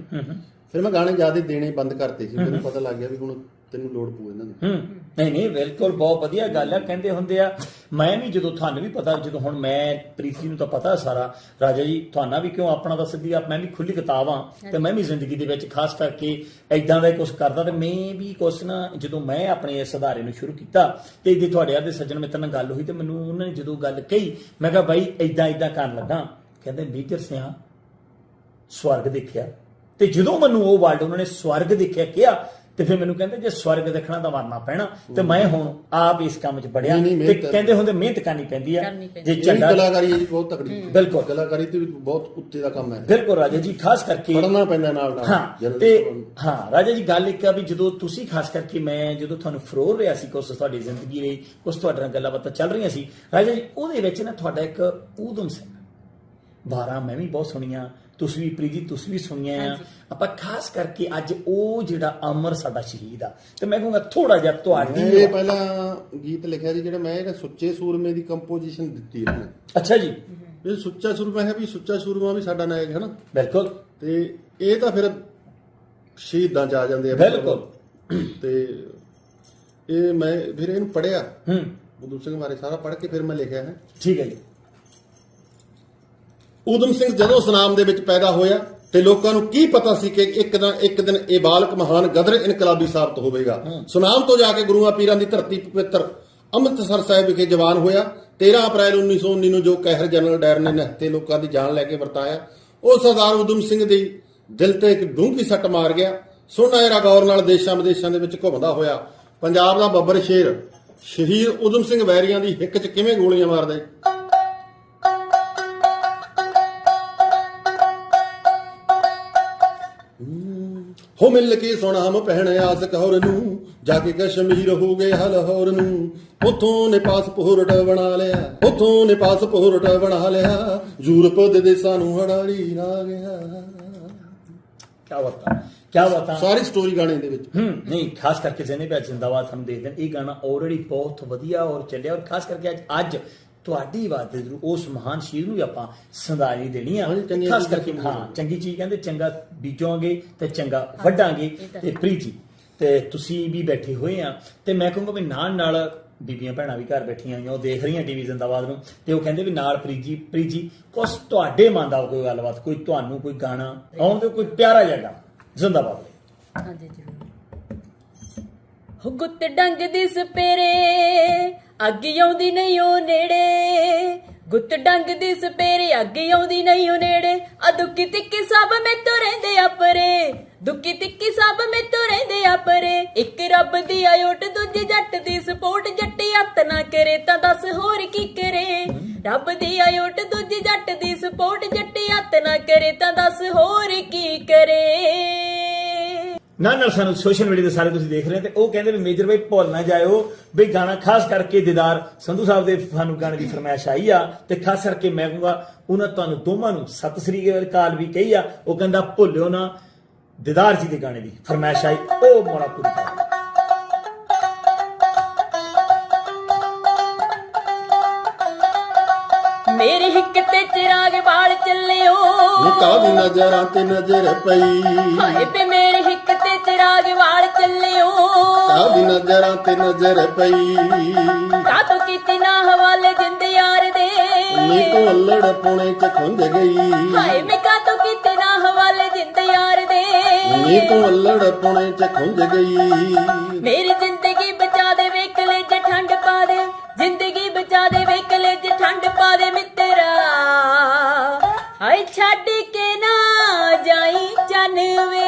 ਫਿਰ ਮੈਂ ਗਾਣੇ ਜ਼ਿਆਦਾ ਦੇਣੇ ਬੰਦ ਕਰਤੇ ਸੀ। ਮੈਨੂੰ ਪਤਾ ਲੱਗ ਗਿਆ ਵੀ ਹੁਣ ਤੈਨੂੰ ਲੋੜ ਪਊ ਇਹਨਾਂ ਦੀ ਹੂੰ। ਨਹੀਂ ਨਹੀਂ, ਬਿਲਕੁਲ ਬਹੁਤ ਵਧੀਆ ਗੱਲ ਆ। ਕਹਿੰਦੇ ਹੁੰਦੇ ਆ, ਮੈਂ ਵੀ ਜਦੋਂ ਤੁਹਾਨੂੰ ਵੀ ਪਤਾ, ਜਦੋਂ ਹੁਣ ਮੈਂ ਪ੍ਰੀਤੀ ਨੂੰ ਤਾਂ ਪਤਾ ਸਾਰਾ, ਰਾਜਾ ਜੀ, ਤੁਹਾਨੂੰ ਵੀ ਕਿਉਂ ਆਪਣਾ ਤਾਂ ਸਿੱਧੀ ਆਪ ਮੈਂ ਵੀ ਖੁੱਲੀ ਕਿਤਾਬ ਆ ਤੇ ਮੈਂ ਵੀ ਜ਼ਿੰਦਗੀ ਦੇ ਵਿੱਚ ਖਾਸ ਕਰਕੇ ਐਦਾਂ ਦਾ ਕੁਝ ਕਰਦਾ ਤੇ ਮੈਂ ਵੀ ਕੁਛ ਨਾ, ਜਦੋਂ ਮੈਂ ਆਪਣੇ ਇਸ ਅਦਾਰੇ ਨੂੰ ਸ਼ੁਰੂ ਕੀਤਾ ਤੇ ਜੇ ਤੁਹਾਡੇ ਆਦੇ ਸੱਜਣ ਮਿੱਤਰ ਨਾਲ ਗੱਲ ਹੋਈ ਤੇ ਮੈਨੂੰ ਉਹਨਾਂ ਨੇ ਜਦੋਂ ਗੱਲ ਕਹੀ, ਮੈਂ ਕਿਹਾ, ਬਾਈ ਐਦਾਂ ਐਦਾਂ ਕਰਨ ਲੱਗਾ। ਕਹਿੰਦੇ ਮੇਜਰ ਸਿਆ, ਸਵਰਗ ਦੇਖਿਆ। ਤੇ ਜਦੋਂ ਮੈਨੂੰ ਉਹ ਵਰਡ ਉਹਨਾਂ ਨੇ ਸਵਰਗ ਦੇਖਿਆ, ਕਿਹਾ ਤੇ ਫਿਰ ਮੈਨੂੰ ਕਹਿੰਦੇ ਜੇ ਸਵਰਗ ਦੇਖਣਾ ਤਾਂ ਮਰਨਾ ਪੈਣਾ। ਤੇ ਮੈਂ ਹੁਣ ਆਪ ਇਸ ਕੰਮ 'ਚ ਨਹੀਂ, ਤੇ ਕਹਿੰਦੇ ਹੁੰਦੇ ਮਿਹਨਤ ਕਰਨੀ ਪੈਂਦੀ ਆ। ਜੇ ਝੰਡਾ ਕਲਾਕਾਰੀ ਹੈ ਜੀ ਬਹੁਤ ਤਕੜੀ। ਬਿਲਕੁਲ। ਕਲਾਕਾਰੀ ਤੇ ਬਹੁਤ ਉੱਤੇ ਦਾ ਕੰਮ ਹੈ। ਬਿਲਕੁਲ ਰਾਜਾ ਜੀ ਖਾਸ ਕਰਕੇ ਪੜਨਾ ਪੈਂਦਾ ਨਾਲ ਨਾਲ। ਹਾਂ ਤੇ। ਹਾਂ ਰਾਜਾ ਜੀ ਗੱਲ ਇੱਕ ਆ ਵੀ ਜਦੋਂ ਤੁਸੀਂ ਖਾਸ ਕਰਕੇ ਮੈਂ ਜਦੋਂ ਤੁਹਾਨੂੰ ਫਰੋਲ ਰਿਹਾ ਸੀ ਕੁਛ ਤੁਹਾਡੀ ਜ਼ਿੰਦਗੀ ਲਈ ਕੁਛ ਤੁਹਾਡੇ ਨਾਲ ਗੱਲਾਂ ਬਾਤਾਂ ਚੱਲ ਰਹੀਆਂ ਸੀ ਰਾਜਾ ਜੀ ਉਹਦੇ ਵਿੱਚ ਨਾ ਤੁਹਾਡਾ ਇੱਕ ਊਧਮ ਸਿੰਘ ਵਾਰਾਂ ਮੈਂ ਵੀ ਬਹੁਤ ਸੁਣੀਆਂ ਤੁਸੀਂ ਵੀ ਪ੍ਰੀਜੀ ਤੁਸੀਂ ਵੀ ਸੁਣੀਆਂ ਆ। ਆਪਾਂ ਖਾਸ ਕਰਕੇ ਅੱਜ ਉਹ ਜਿਹੜਾ ਅਮਰ ਸਾਡਾ ਸ਼ਹੀਦ ਆ। ਤੇ ਮੈਂ ਕਹੂੰਗਾ ਥੋੜਾ ਜਿਹਾ ਤੁਹਾਡੀ ਇਹ ਪਹਿਲਾਂ ਗੀਤ ਲਿਖਿਆ ਸੀ ਜਿਹੜਾ ਮੈਂ ਇਹਦਾ ਸੁੱਚੇ ਸੂਰਮੇ ਦੀ ਕੰਪੋਜੀਸ਼ਨ ਦਿੱਤੀ ਹੈ ਇਹਨੇ ਅੱਛਾ ਜੀ। ਇਹ ਸੁੱਚਾ ਸੂਰਮਾ ਹੈ ਵੀ ਸੁੱਚਾ ਸੂਰਮਾ ਵੀ ਸਾਡਾ ਨਾਇਕ ਹੈ ਨਾ। ਬਿਲਕੁਲ। ਤੇ ਇਹ ਤਾਂ ਫਿਰ ਸ਼ਹੀਦਾਂ ਚ ਆ ਜਾਂਦੇ ਆ। ਬਿਲਕੁਲ। ਤੇ ਇਹ ਮੈਂ ਫਿਰ ਇਹਨੂੰ ਪੜਿਆ ਹੂੰ। ਉਦਮ ਸਿੰਘ ਬਾਰੇ ਸਾਰਾ ਪੜ੍ਹ ਕੇ ਫਿਰ ਮੈਂ ਲਿਖਿਆ ਹੈ। ਠੀਕ ਹੈ ਜੀ। ਊਧਮ ਸਿੰਘ ਜਦੋਂ ਸੁਨਾਮ ਦੇ ਵਿੱਚ ਪੈਦਾ ਹੋਇਆ ਤੇ ਲੋਕਾਂ ਨੂੰ ਕੀ ਪਤਾ ਸੀ ਕਿ ਇੱਕ ਦਿਨ ਇੱਕ ਦਿਨ ਇਹ ਬਾਲਕ ਮਹਾਨ ਗਦਰ ਇਨਕਲਾਬੀ ਸਾਬਤ ਹੋਵੇਗਾ। ਸੁਨਾਮ ਤੋਂ ਜਾ ਕੇ ਗੁਰੂਆਂ ਪੀਰਾਂ ਦੀ ਧਰਤੀ ਪਵਿੱਤਰ ਅੰਮ੍ਰਿਤਸਰ ਸਾਹਿਬ ਵਿਖੇ ਜਵਾਨ ਹੋਇਆ। 13 ਅਪ੍ਰੈਲ 1919 ਨੂੰ ਜੋ ਕਹਿਰ ਜਨਰਲ ਡਾਇਰ ਨੇ ਨਿਹੱਥੇ ਲੋਕਾਂ ਦੀ ਜਾਨ ਲੈ ਕੇ ਵਰਤਾਇਆ ਉਹ ਸਰਦਾਰ ਊਧਮ ਸਿੰਘ ਦੀ ਦਿਲ ਤੇ ਇੱਕ ਡੂੰਘੀ ਸੱਟ ਮਾਰ ਗਿਆ। ਸੁਣਨਾ ਇਹ ਗੌਰ ਨਾਲ ਦੇਸ਼ਾਂ ਵਿਦੇਸ਼ਾਂ ਦੇ ਵਿੱਚ ਘੁੰਮਦਾ ਹੋਇਆ। ਪੰਜਾਬ ਦਾ ਬੱਬਰ ਸ਼ੇਰ ਸ਼ਹੀਦ ਊਧਮ ਸਿੰਘ ਵੈਰੀਆਂ ਦੀ ਹਿੱਕ 'ਚ ਕਿਵੇਂ ਗੋਲੀਆਂ ਮਾਰਦੇ? ਹੋ ਮਿਲ ਕੇ ਸੁਣਾਮ ਪਹਿਣ ਆਸ ਕੌਰ ਨੂੰ ਜਾ ਕੇ ਕਸ਼ਮੀਰ ਹੋ ਗਏ ਹਲਹੌਰ ਨੂੰ। ਉਥੋਂ ਨੇ ਪਾਸਪੋਰਟ ਬਣਾ ਲਿਆ ਉਥੋਂ ਨੇ ਪਾਸਪੋਰਟ ਬਣਾ ਲਿਆ। ਯੂਰਪ ਦੇ ਦੇਸ਼ਾਂ ਨੂੰ ਹੜਾੜੀ ਨਾ ਗਿਆ। ਕੀ ਬਤਾ ਕੀ ਬਤਾ। ਸਾਰੀ ਸਟੋਰੀ ਗਾਣੇ ਦੇ ਵਿੱਚ। ਹੂੰ ਨਹੀਂ ਖਾਸ ਕਰਕੇ ਜਿਹਨੇ ਵੀ ਅੱਜ ਜ਼ਿੰਦਾਬਾਦ ਤੁਹਾਨੂੰ ਦੇਖਦੇ ਇਹ ਗਾਣਾ ਆਲਰੇਡੀ ਬਹੁਤ ਵਧੀਆ ਔਰ ਚੱਲਿਆ ਔਰ ਖਾਸ ਕਰਕੇ ਅੱਜ ਅੱਜ ਤੁਹਾਡੀ ਦੇ ਜ਼ਰੂਰ ਉਸ ਮਹਾਨ ਸ਼ੀਰ ਨੂੰ ਵੀ ਆਪਾਂ ਸੰਦਾਈ ਦੇਣੀ ਆ। ਖਾਸ ਕਰਕੇ ਹਾਂ ਚੰਗੀ ਚੀਜ਼ ਕਹਿੰਦੇ ਚੰਗਾ ਬੀਜੋਗੇ ਤੇ ਚੰਗਾ ਵੱਢਾਂਗੇ। ਤਾਂ ਪ੍ਰੀਤੀ ਤੇ ਤੁਸੀਂ ਵੀ ਬੈਠੇ ਹੋਏ ਆ ਤੇ ਮੈਂ ਕਹੂੰਗਾ ਵੀ ਨਾਲ ਨਾਲ ਬੀਬੀਆਂ ਭੈਣਾਂ ਵੀ ਘਰ ਬੈਠੀਆਂ ਹੋਈਆਂ ਉਹ ਦੇਖ ਰਹੀਆਂ ਟੀਵੀ ਜ਼ਿੰਦਾਬਾਦ ਨੂੰ ਤੇ ਉਹ ਕਹਿੰਦੇ ਵੀ ਨਾਲ ਪ੍ਰੀਜੀ ਪ੍ਰੀਜੀ ਕੁਛ ਤੁਹਾਡੇ ਮਨ ਦਾ ਕੋਈ ਗੱਲਬਾਤ ਕੋਈ ਤੁਹਾਨੂੰ ਕੋਈ ਗਾਣਾ ਆਉਣ ਦੇ ਕੋਈ ਪਿਆਰਾ ਜਿਹਾ ਗਾਣਾ ਜ਼ਿੰਦਾਬਾਦ। ਹਾਂਜੀ ਜ਼ਰੂਰ। ਹੋ ਗੁੱਤ ਡੰਗ ਦੀ ਸਪੇਰੇ ਅੱਗ ਆਉਂਦੀ ਨਹੀਂ ਉਹ ਨੇੜੇ। ਗੁੱਤ ਡੰਗ ਦੀ ਸਪੇਰੇ, ਅੱਗ ਆਉਂਦੀ ਨਹੀਂ ਉਹ ਨੇੜੇ। ਆ ਦੁੱਕੀ ਤਿੱਕੀ ਸਭ ਮੈਥੋਂ ਰਹਿੰਦੇ ਆ ਪਰੇ। ਦੁੱਕੀ ਤਿੱਕੀ ਸਭ ਮੈਥੋਂ ਰਹਿੰਦੇ ਆ ਪਰੇ। ਇੱਕ ਰੱਬ ਦੀ ਆਇਓਟ ਦੂਜੇ ਜੱਟ ਦੀ ਸਪੋਰਟ ਜੱਟੀ ਹੱਥ ਨਾ ਕਰੇ ਤਾਂ ਦੱਸ ਹੋਰ ਕੀ ਕਰੇ। ਰੱਬ ਦੀ ਆਇਓਟ ਦੂਜੇ ਜੱਟ ਦੀ ਸਪੋਰਟ ਜੱਟੀ ਹੱਥ ਨਾ ਕਰੇ ਤਾਂ ਦੱਸ ਹੋਰ ਕੀ ਕਰੇ। ਨਾਲ ਨਾਲ ਸਾਨੂੰ ਸੋਸ਼ਲ ਮੀਡੀਆ ਤੇ ਸਾਰੇ ਤੁਸੀਂ ਦੇਖ ਰਹੇ ਹੋ ਤੇ ਉਹ ਕਹਿੰਦੇ ਵੀ ਮੇਜਰ ਭਾਈ ਭੁੱਲ ਨਾ ਜਾਇਓ। ਵੀ ਗਾਣਾ ਖਾਸ ਕਰਕੇ ਦੀਦਾਰ ਸੰਧੂ ਸਾਹਿਬ ਦੇ ਸਾਨੂੰ ਗਾਣੇ ਦੀ ਫਰਮਾਇਸ਼ ਆਈ ਆ ਤੇ ਖਾਸ ਕਰਕੇ ਮੈਂ ਕਹੂੰਗਾ ਉਹਨਾਂ ਤੁਹਾਨੂੰ ਦੋਵਾਂ ਨੂੰ ਸਤਿ ਸ੍ਰੀ ਅਕਾਲ ਵੀ ਕਹੀ ਆ। ਉਹ ਕਹਿੰਦਾ ਭੁੱਲਿਓ ਨਾ ਦੀਦਾਰ ਜੀ ਦੇ ਗਾਣੇ ਦੀ ਫਰਮਾਇਸ਼ ਆਈ ਉਹ ਮੋੜਾ ਪੂਰੀ ਕਰੋ ਮੇਰੇ ਹਿੱਕ ਤੇ ਚਿਰਾਗ ਬਾਲ ਚੱਲਿਓ। ਨਿਕਾਹ ਦੀ ਨਜ਼ਰਾਂ ਤੇ ਨਜ਼ਰ ਪਈ। ਹਾਏ ਤੇ ਦੀ ਨਜ਼ਰਾਂ ਤੇ ਨਜ਼ਰ ਪਈ। ਕਾਤੋਂ ਕੀਤੀ ਨਾ ਹਵਾਲੇ ਜਿੰਦ ਯਾਰ ਦੇ। ਨੀ ਤੂੰ ਅਲੜ ਪੁਣੇ ਚ ਖੁੰਝ ਗਈ। ਹਾਏ ਮੈਂ ਕਾਤੋਂ ਕੀਤੀ ਨਾ ਹਵਾਲੇ ਜਿੰਦ ਯਾਰ ਦੇ। ਨੀ ਤੂੰ ਅਲੜ ਪੁਣੇ ਚ ਖੁੰਝ ਗਈ। ਮੇਰੀ ਜ਼ਿੰਦਗੀ ਬਚਾ ਦੇ ਵੇ ਕਲੇਜ ਠੰਡ ਪਾ ਦੇ। ਜ਼ਿੰਦਗੀ ਬਚਾ ਦੇ ਵੇ ਕਲੇਜ ਠੰਡ ਪਾ ਦੇ ਮਿੱਤਰਾ। ਹਾਏ ਛੱਡ ਕੇ ਨਾ ਜਾਈ ਚੰਨ ਵੇ।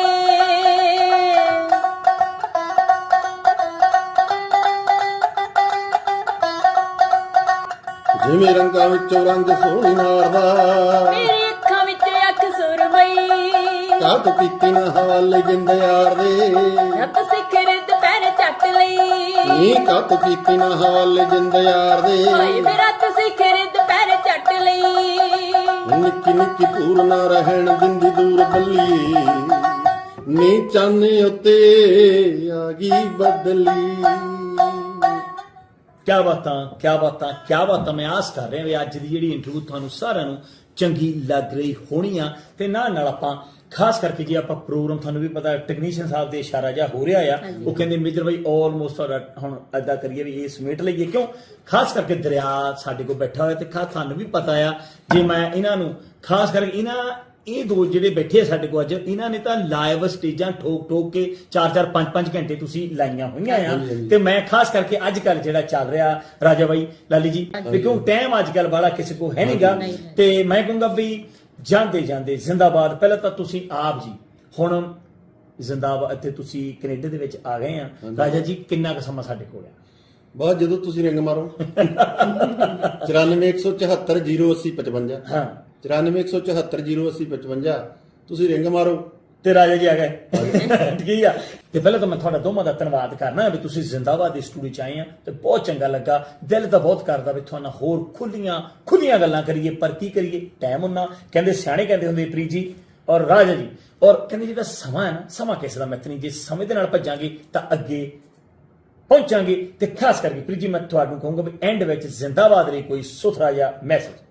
ਜਿਵੇਂ ਰੰਗਾਂ ਵਿੱਚੋਂ ਰੰਗ ਸੋਹਣੀ ਨਾਰਦਾ ਮੇਰੀ ਅੱਖਾਂ ਵਿੱਚ ਅੱਖ ਸੁਰਮਈ। ਕਾਹ ਤੋਂ ਕੀਤੀ ਨਾ ਹਵਾਲੇ ਜਿੰਦ ਯਾਰ ਦੇ। ਰੱਬ ਸਿਖਰ ਦੁਪਹਿਰ ਚੱਟ ਲਈ। ਨੀ ਕਾਹ ਤੋਂ ਕੀਤੀ ਨਾ ਹਵਾਲੇ ਜਿੰਦ ਯਾਰ ਦੇ। ਹਾਏ ਮੇਰਾ ਤੂੰ ਸਿਖਰ ਦੁਪਹਿਰ ਚੱਟ ਲਈ। ਨਿੱਕੀ ਨਿੱਕੀ ਦੂਰ ਨਾ ਰਹਿਣ ਦਿੰਦੀ ਦੂਰ ਬੱਲੀ ਨੀ ਚਾਨੇ ਉੱਤੇ ਆ ਗਈ ਬਦਲੀ। ਕਿਆ ਬਾਤਾਂ ਕਿਆ ਬਾਤਾਂ ਕਿਆ ਬਾਤਾਂ ਮੈਂ ਆਸ ਕਰ ਰਿਹਾ ਵੀ ਅੱਜ ਦੀ ਜਿਹੜੀ ਇੰਟਰਵਿਊ ਤੁਹਾਨੂੰ ਸਾਰਿਆਂ ਨੂੰ ਚੰਗੀ ਲੱਗ ਰਹੀ ਹੋਣੀ ਆ। ਤੇ ਨਾਲ ਨਾਲ ਆਪਾਂ ਖਾਸ ਕਰਕੇ ਜੇ ਆਪਾਂ ਪ੍ਰੋਗਰਾਮ ਤੁਹਾਨੂੰ ਵੀ ਪਤਾ ਟੈਕਨੀਸ਼ੀਅਨ ਸਾਹਿਬ ਦੇ ਇਸ਼ਾਰਾ ਜਿਹਾ ਹੋ ਰਿਹਾ ਆ ਉਹ ਕਹਿੰਦੇ ਮੇਜਰ ਭਾਈ ਆਲਮੋਸਟ ਤੁਹਾਡਾ ਹੁਣ ਐਦਾਂ ਕਰੀਏ ਵੀ ਇਹ ਸਮੇਟ ਲਈਏ ਕਿਉਂ? ਖਾਸ ਕਰਕੇ ਦਰਿਆ ਸਾਡੇ ਕੋਲ ਬੈਠਾ ਹੋਇਆ ਤੇ ਖਾਸ ਤੁਹਾਨੂੰ ਵੀ ਪਤਾ ਆ ਜੇ ਮੈਂ ਇਹਨਾਂ ਨੂੰ ਖਾਸ ਕਰਕੇ ਇਹਨਾਂ ਇਹ ਦੋ ਜਿਹੜੇ ਬੈਠੇ ਆ ਸਾਡੇ ਕੋਲ ਅੱਜ ਇਹਨਾਂ ਨੇ ਤਾਂ ਲਾਈਵ ਸਟੇਜਾਂ ਠੋਕ ਠੋਕ ਕੇ 4-4 5-5 ਘੰਟੇ ਤੁਸੀਂ ਲਾਈਆਂ ਹੋਈਆਂ ਆ। ਤੇ ਮੈਂ ਖਾਸ ਕਰਕੇ ਅੱਜ ਕੱਲ ਜਿਹੜਾ ਚੱਲ ਰਿਹਾ ਰਾਜਾ ਬਾਈ ਲਾਲੀ ਜੀ ਵੀ ਕਿਉਂ ਟਾਈਮ ਅੱਜ ਕੱਲ ਬੜਾ ਕਿਸੇ ਕੋ ਹੈ ਨਹੀਂਗਾ। ਤੇ ਮੈਂ ਕਹੂੰਗਾ ਵੀ ਜਾਂਦੇ ਜਾਂਦੇ ਜ਼ਿੰਦਾਬਾਦ। ਪਹਿਲਾਂ ਤਾਂ ਤੁਸੀਂ ਆਪ ਜੀ ਹੁਣ ਜ਼ਿੰਦਾਬਾਦ ਇੱਥੇ ਤੁਸੀਂ ਕੈਨੇਡਾ ਦੇ ਵਿੱਚ ਆ ਗਏ ਆ। ਰਾਜਾ ਜੀ ਕਿੰਨਾ ਕੁ ਸਮਾਂ ਸਾਡੇ ਕੋਲ ਆ? ਬਾਅਦ ਜਦੋਂ ਤੁਸੀਂ ਰਿੰਗ ਮਾਰੋ। 9417408055 ਹਾਂ। 9417408055 ਤੁਸੀਂ ਰਿੰਗ ਮਾਰੋ। ਤੇ ਰਾਜਾ ਜੀ ਆ ਗਏ। ਠੀਕ ਆ। ਤੇ ਪਹਿਲਾਂ ਤਾਂ ਮੈਂ ਤੁਹਾਡਾ ਦੋਵਾਂ ਦਾ ਧੰਨਵਾਦ ਕਰਨਾ ਵੀ ਤੁਸੀਂ ਜ਼ਿੰਦਾਬਾਦ ਦੇ ਸਟੂਡੀਓ ਚ ਆਏ ਆ ਤੇ ਬਹੁਤ ਚੰਗਾ ਲੱਗਾ। ਦਿਲ ਤਾਂ ਬਹੁਤ ਕਰਦਾ ਵੀ ਤੁਹਾਨੂੰ ਹੋਰ ਖੁੱਲੀਆਂ ਖੁੱਲੀਆਂ ਗੱਲਾਂ ਕਰੀਏ ਪਰ ਕੀ ਕਰੀਏ? ਟਾਈਮ ਉਹਨਾਂ ਕਹਿੰਦੇ ਸਿਆਣੇ ਕਹਿੰਦੇ ਹੁੰਦੇ ਪ੍ਰੀਤ ਜੀ। ਔਰ ਰਾਜਾ ਜੀ। ਔਰ ਕਹਿੰਦੇ ਜਿਹੜਾ ਸਮਾਂ ਹੈ ਨਾ ਸਮਾਂ ਕਿਸੇ ਦਾ ਮਿੱਤ ਨਹੀਂ ਜੇ ਸਮੇਂ ਦੇ ਨਾਲ ਭੱਜਾਂਗੇ ਤਾਂ ਅੱਗੇ ਪਹੁੰਚਾਂਗੇ। ਤੇ ਖਾਸ ਕਰਕੇ ਪ੍ਰੀਤ ਜੀ ਮੈਂ ਤੁਹਾਨੂੰ ਕਹੂੰਗਾ ਵੀ ਐਂਡ ਵਿੱਚ ਜ਼ਿੰਦਾਬਾਦ ਲਈ ਕੋਈ ਸੁਥਰਾ ਜਿਹਾ ਮੈਸੇਜ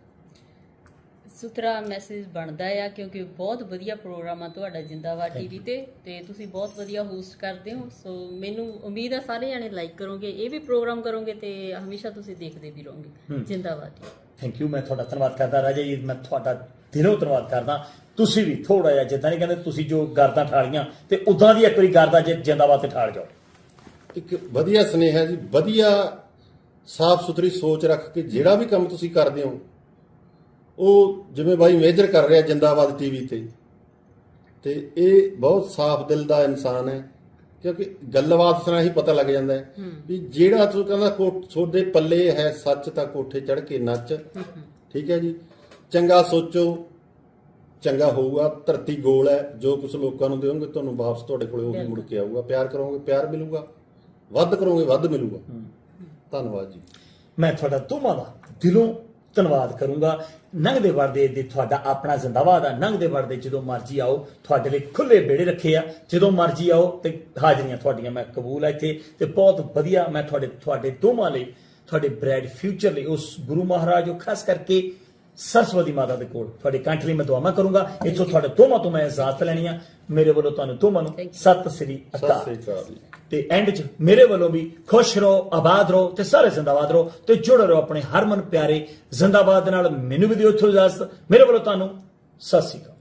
ਸੁਥਰਾ ਮੈਸੇਜ ਬਣਦਾ ਆ ਕਿਉਂਕਿ ਬਹੁਤ ਵਧੀਆ ਪ੍ਰੋਗਰਾਮ ਆ ਤੁਹਾਡਾ ਜਿੰਦਾਬਾਦ ਟੀਵੀ ਤੇ ਤੇ ਤੁਸੀਂ ਬਹੁਤ ਵਧੀਆ ਹੋਸਟ ਕਰਦੇ ਹੋ। ਸੋ ਮੈਨੂੰ ਉਮੀਦ ਆ ਸਾਰੇ ਜਾਣੇ ਲਾਈਕ ਕਰੋਗੇ ਇਹ ਵੀ ਪ੍ਰੋਗਰਾਮ ਕਰੋਗੇ ਤੇ ਹਮੇਸ਼ਾ ਤੁਸੀਂ ਦੇਖਦੇ ਵੀ ਰਹੋਗੇ। ਜਿੰਦਾਬਾਦ। ਥੈਂਕ ਯੂ ਮੈਂ ਤੁਹਾਡਾ ਧੰਨਵਾਦ ਕਰਦਾ ਰਾਜਾ ਜੀ ਮੈਂ ਤੁਹਾਡਾ ਦਿਲੋਂ ਧੰਨਵਾਦ ਕਰਦਾ। ਤੁਸੀਂ ਵੀ ਥੋੜਾ ਜਿਹਾ ਜਿੱਦਾਂ ਨਹੀਂ ਕਹਿੰਦੇ ਤੁਸੀਂ ਜੋ ਗਰਦਾਂ ਠਾਲੀਆਂ ਤੇ ਉਦਾਂ ਦੀ ਇੱਕ ਵਾਰੀ ਗਰਦਾ ਜੇ ਜਿੰਦਾਬਾਦ ਤੇ ਠਾਲ ਜਾਓ। ਇੱਕ ਵਧੀਆ ਸੁਨੇਹਾ ਜੀ ਵਧੀਆ ਸਾਫ਼ ਸੁਥਰੀ ਸੋਚ ਰੱਖ ਕੇ ਜਿਹੜਾ ਵੀ ਕੰਮ ਤੁਸੀਂ ਕਰਦੇ ਹੋ ਉਹ ਜਿਵੇਂ ਬਾਈ ਮੇਜਰ ਕਰ ਰਿਹਾ ਜਿੰਦਾਬਾਦ ਟੀਵੀ ਤੇ। ਤੇ ਇਹ ਬਹੁਤ ਸਾਫ਼ ਦਿਲ ਦਾ ਇਨਸਾਨ ਹੈ ਕਿਉਂਕਿ ਗੱਲਬਾਤ ਸੁਣਾ ਹੀ ਪਤਾ ਲੱਗ ਜਾਂਦਾ ਹੈ ਵੀ ਜਿਹੜਾ ਤੂੰ ਕਹਿੰਦਾ ਤੁਹਾਡੇ ਪੱਲੇ ਹੈ ਸੱਚ ਤਾਂ ਕੋਠੇ ਚੜ ਕੇ ਨੱਚ। ਠੀਕ ਹੈ ਜੀ। ਚੰਗਾ ਸੋਚੋ ਚੰਗਾ ਹੋਊਗਾ ਧਰਤੀ ਗੋਲ ਹੈ ਜੋ ਕੁਝ ਲੋਕਾਂ ਨੂੰ ਦਿਓਗੇ ਤੁਹਾਨੂੰ ਵਾਪਸ ਤੁਹਾਡੇ ਕੋਲੇ ਉਹ ਵੀ ਮੁੜ ਕੇ ਆਊਗਾ। ਪਿਆਰ ਕਰੋਗੇ ਪਿਆਰ ਮਿਲੂਗਾ ਵੱਧ ਕਰੋਗੇ ਵੱਧ ਮਿਲੂਗਾ। ਧੰਨਵਾਦ ਜੀ। ਮੈਂ ਤੁਹਾਡਾ ਦੋਵਾਂ ਦਾ ਦਿਲੋਂ ਧੰਨਵਾਦ ਕਰੂੰਗਾ। ਨੰਗਦੇ ਵਰਦੇ ਦੇ ਤੁਹਾਡਾ ਆਪਣਾ ਜ਼ਿੰਦਾਬਾਦ ਆ। ਨੰਗਦੇ ਵਰਦੇ ਜਦੋਂ ਮਰਜ਼ੀ ਆਓ ਤੁਹਾਡੇ ਲਈ ਖੁੱਲੇ ਬੇੜੇ ਰੱਖੇ ਆ। ਜਦੋਂ ਮਰਜ਼ੀ ਆਓ ਤੇ ਹਾਜ਼ਰੀਆਂ ਤੁਹਾਡੀਆਂ ਮੈਂ ਕਬੂਲ ਆ ਇੱਥੇ। ਤੇ ਬਹੁਤ ਵਧੀਆ ਮੈਂ ਤੁਹਾਡੇ ਤੁਹਾਡੇ ਦੋਵਾਂ ਲਈ ਤੁਹਾਡੇ ਬ੍ਰਾਈਟ ਫਿਊਚਰ ਲਈ ਉਸ ਗੁਰੂ ਮਹਾਰਾਜ ਉਹ ਖਾਸ ਕਰਕੇ ਸਰਸਵਤੀ ਮਾਤਾ ਦੇ ਕੋਲ ਤੁਹਾਡੇ ਕੰਠ ਲਈ ਮੈਂ ਦੁਆਵਾਂ ਕਰੂੰਗਾ। ਇੱਥੋਂ ਤੁਹਾਡੇ ਦੋਵਾਂ ਤੋਂ ਮੈਂ ਇਜਾਜ਼ਤ ਲੈਣੀ ਆ। ਮੇਰੇ ਵੱਲੋਂ ਤੁਹਾਨੂੰ ਦੋਵਾਂ ਨੂੰ ਸਤਿ ਸ੍ਰੀ ਸਤਿ ਅਕਾਲ ਸ੍ਰੀ ਅਕਾਲ ਜੀ। ਤੇ ਐਂਡ 'ਚ ਮੇਰੇ ਵੱਲੋਂ ਵੀ ਖੁਸ਼ ਰਹੋ, ਆਬਾਦ ਰਹੋ ਤੇ ਸਾਰੇ ਜ਼ਿੰਦਾਬਾਦ ਰਹੋ ਤੇ ਜੁੜੇ ਰਹੋ ਆਪਣੇ ਹਰਮਨ ਪਿਆਰੇ ਜ਼ਿੰਦਾਬਾਦ ਦੇ ਨਾਲ। ਮੈਨੂੰ ਵੀ ਦਿਓ ਇੱਥੋਂ ਇਜਾਜ਼ਤ। ਮੇਰੇ ਵੱਲੋਂ ਤੁਹਾਨੂੰ ਸਤਿ ਸ੍ਰੀ ਅਕਾਲ।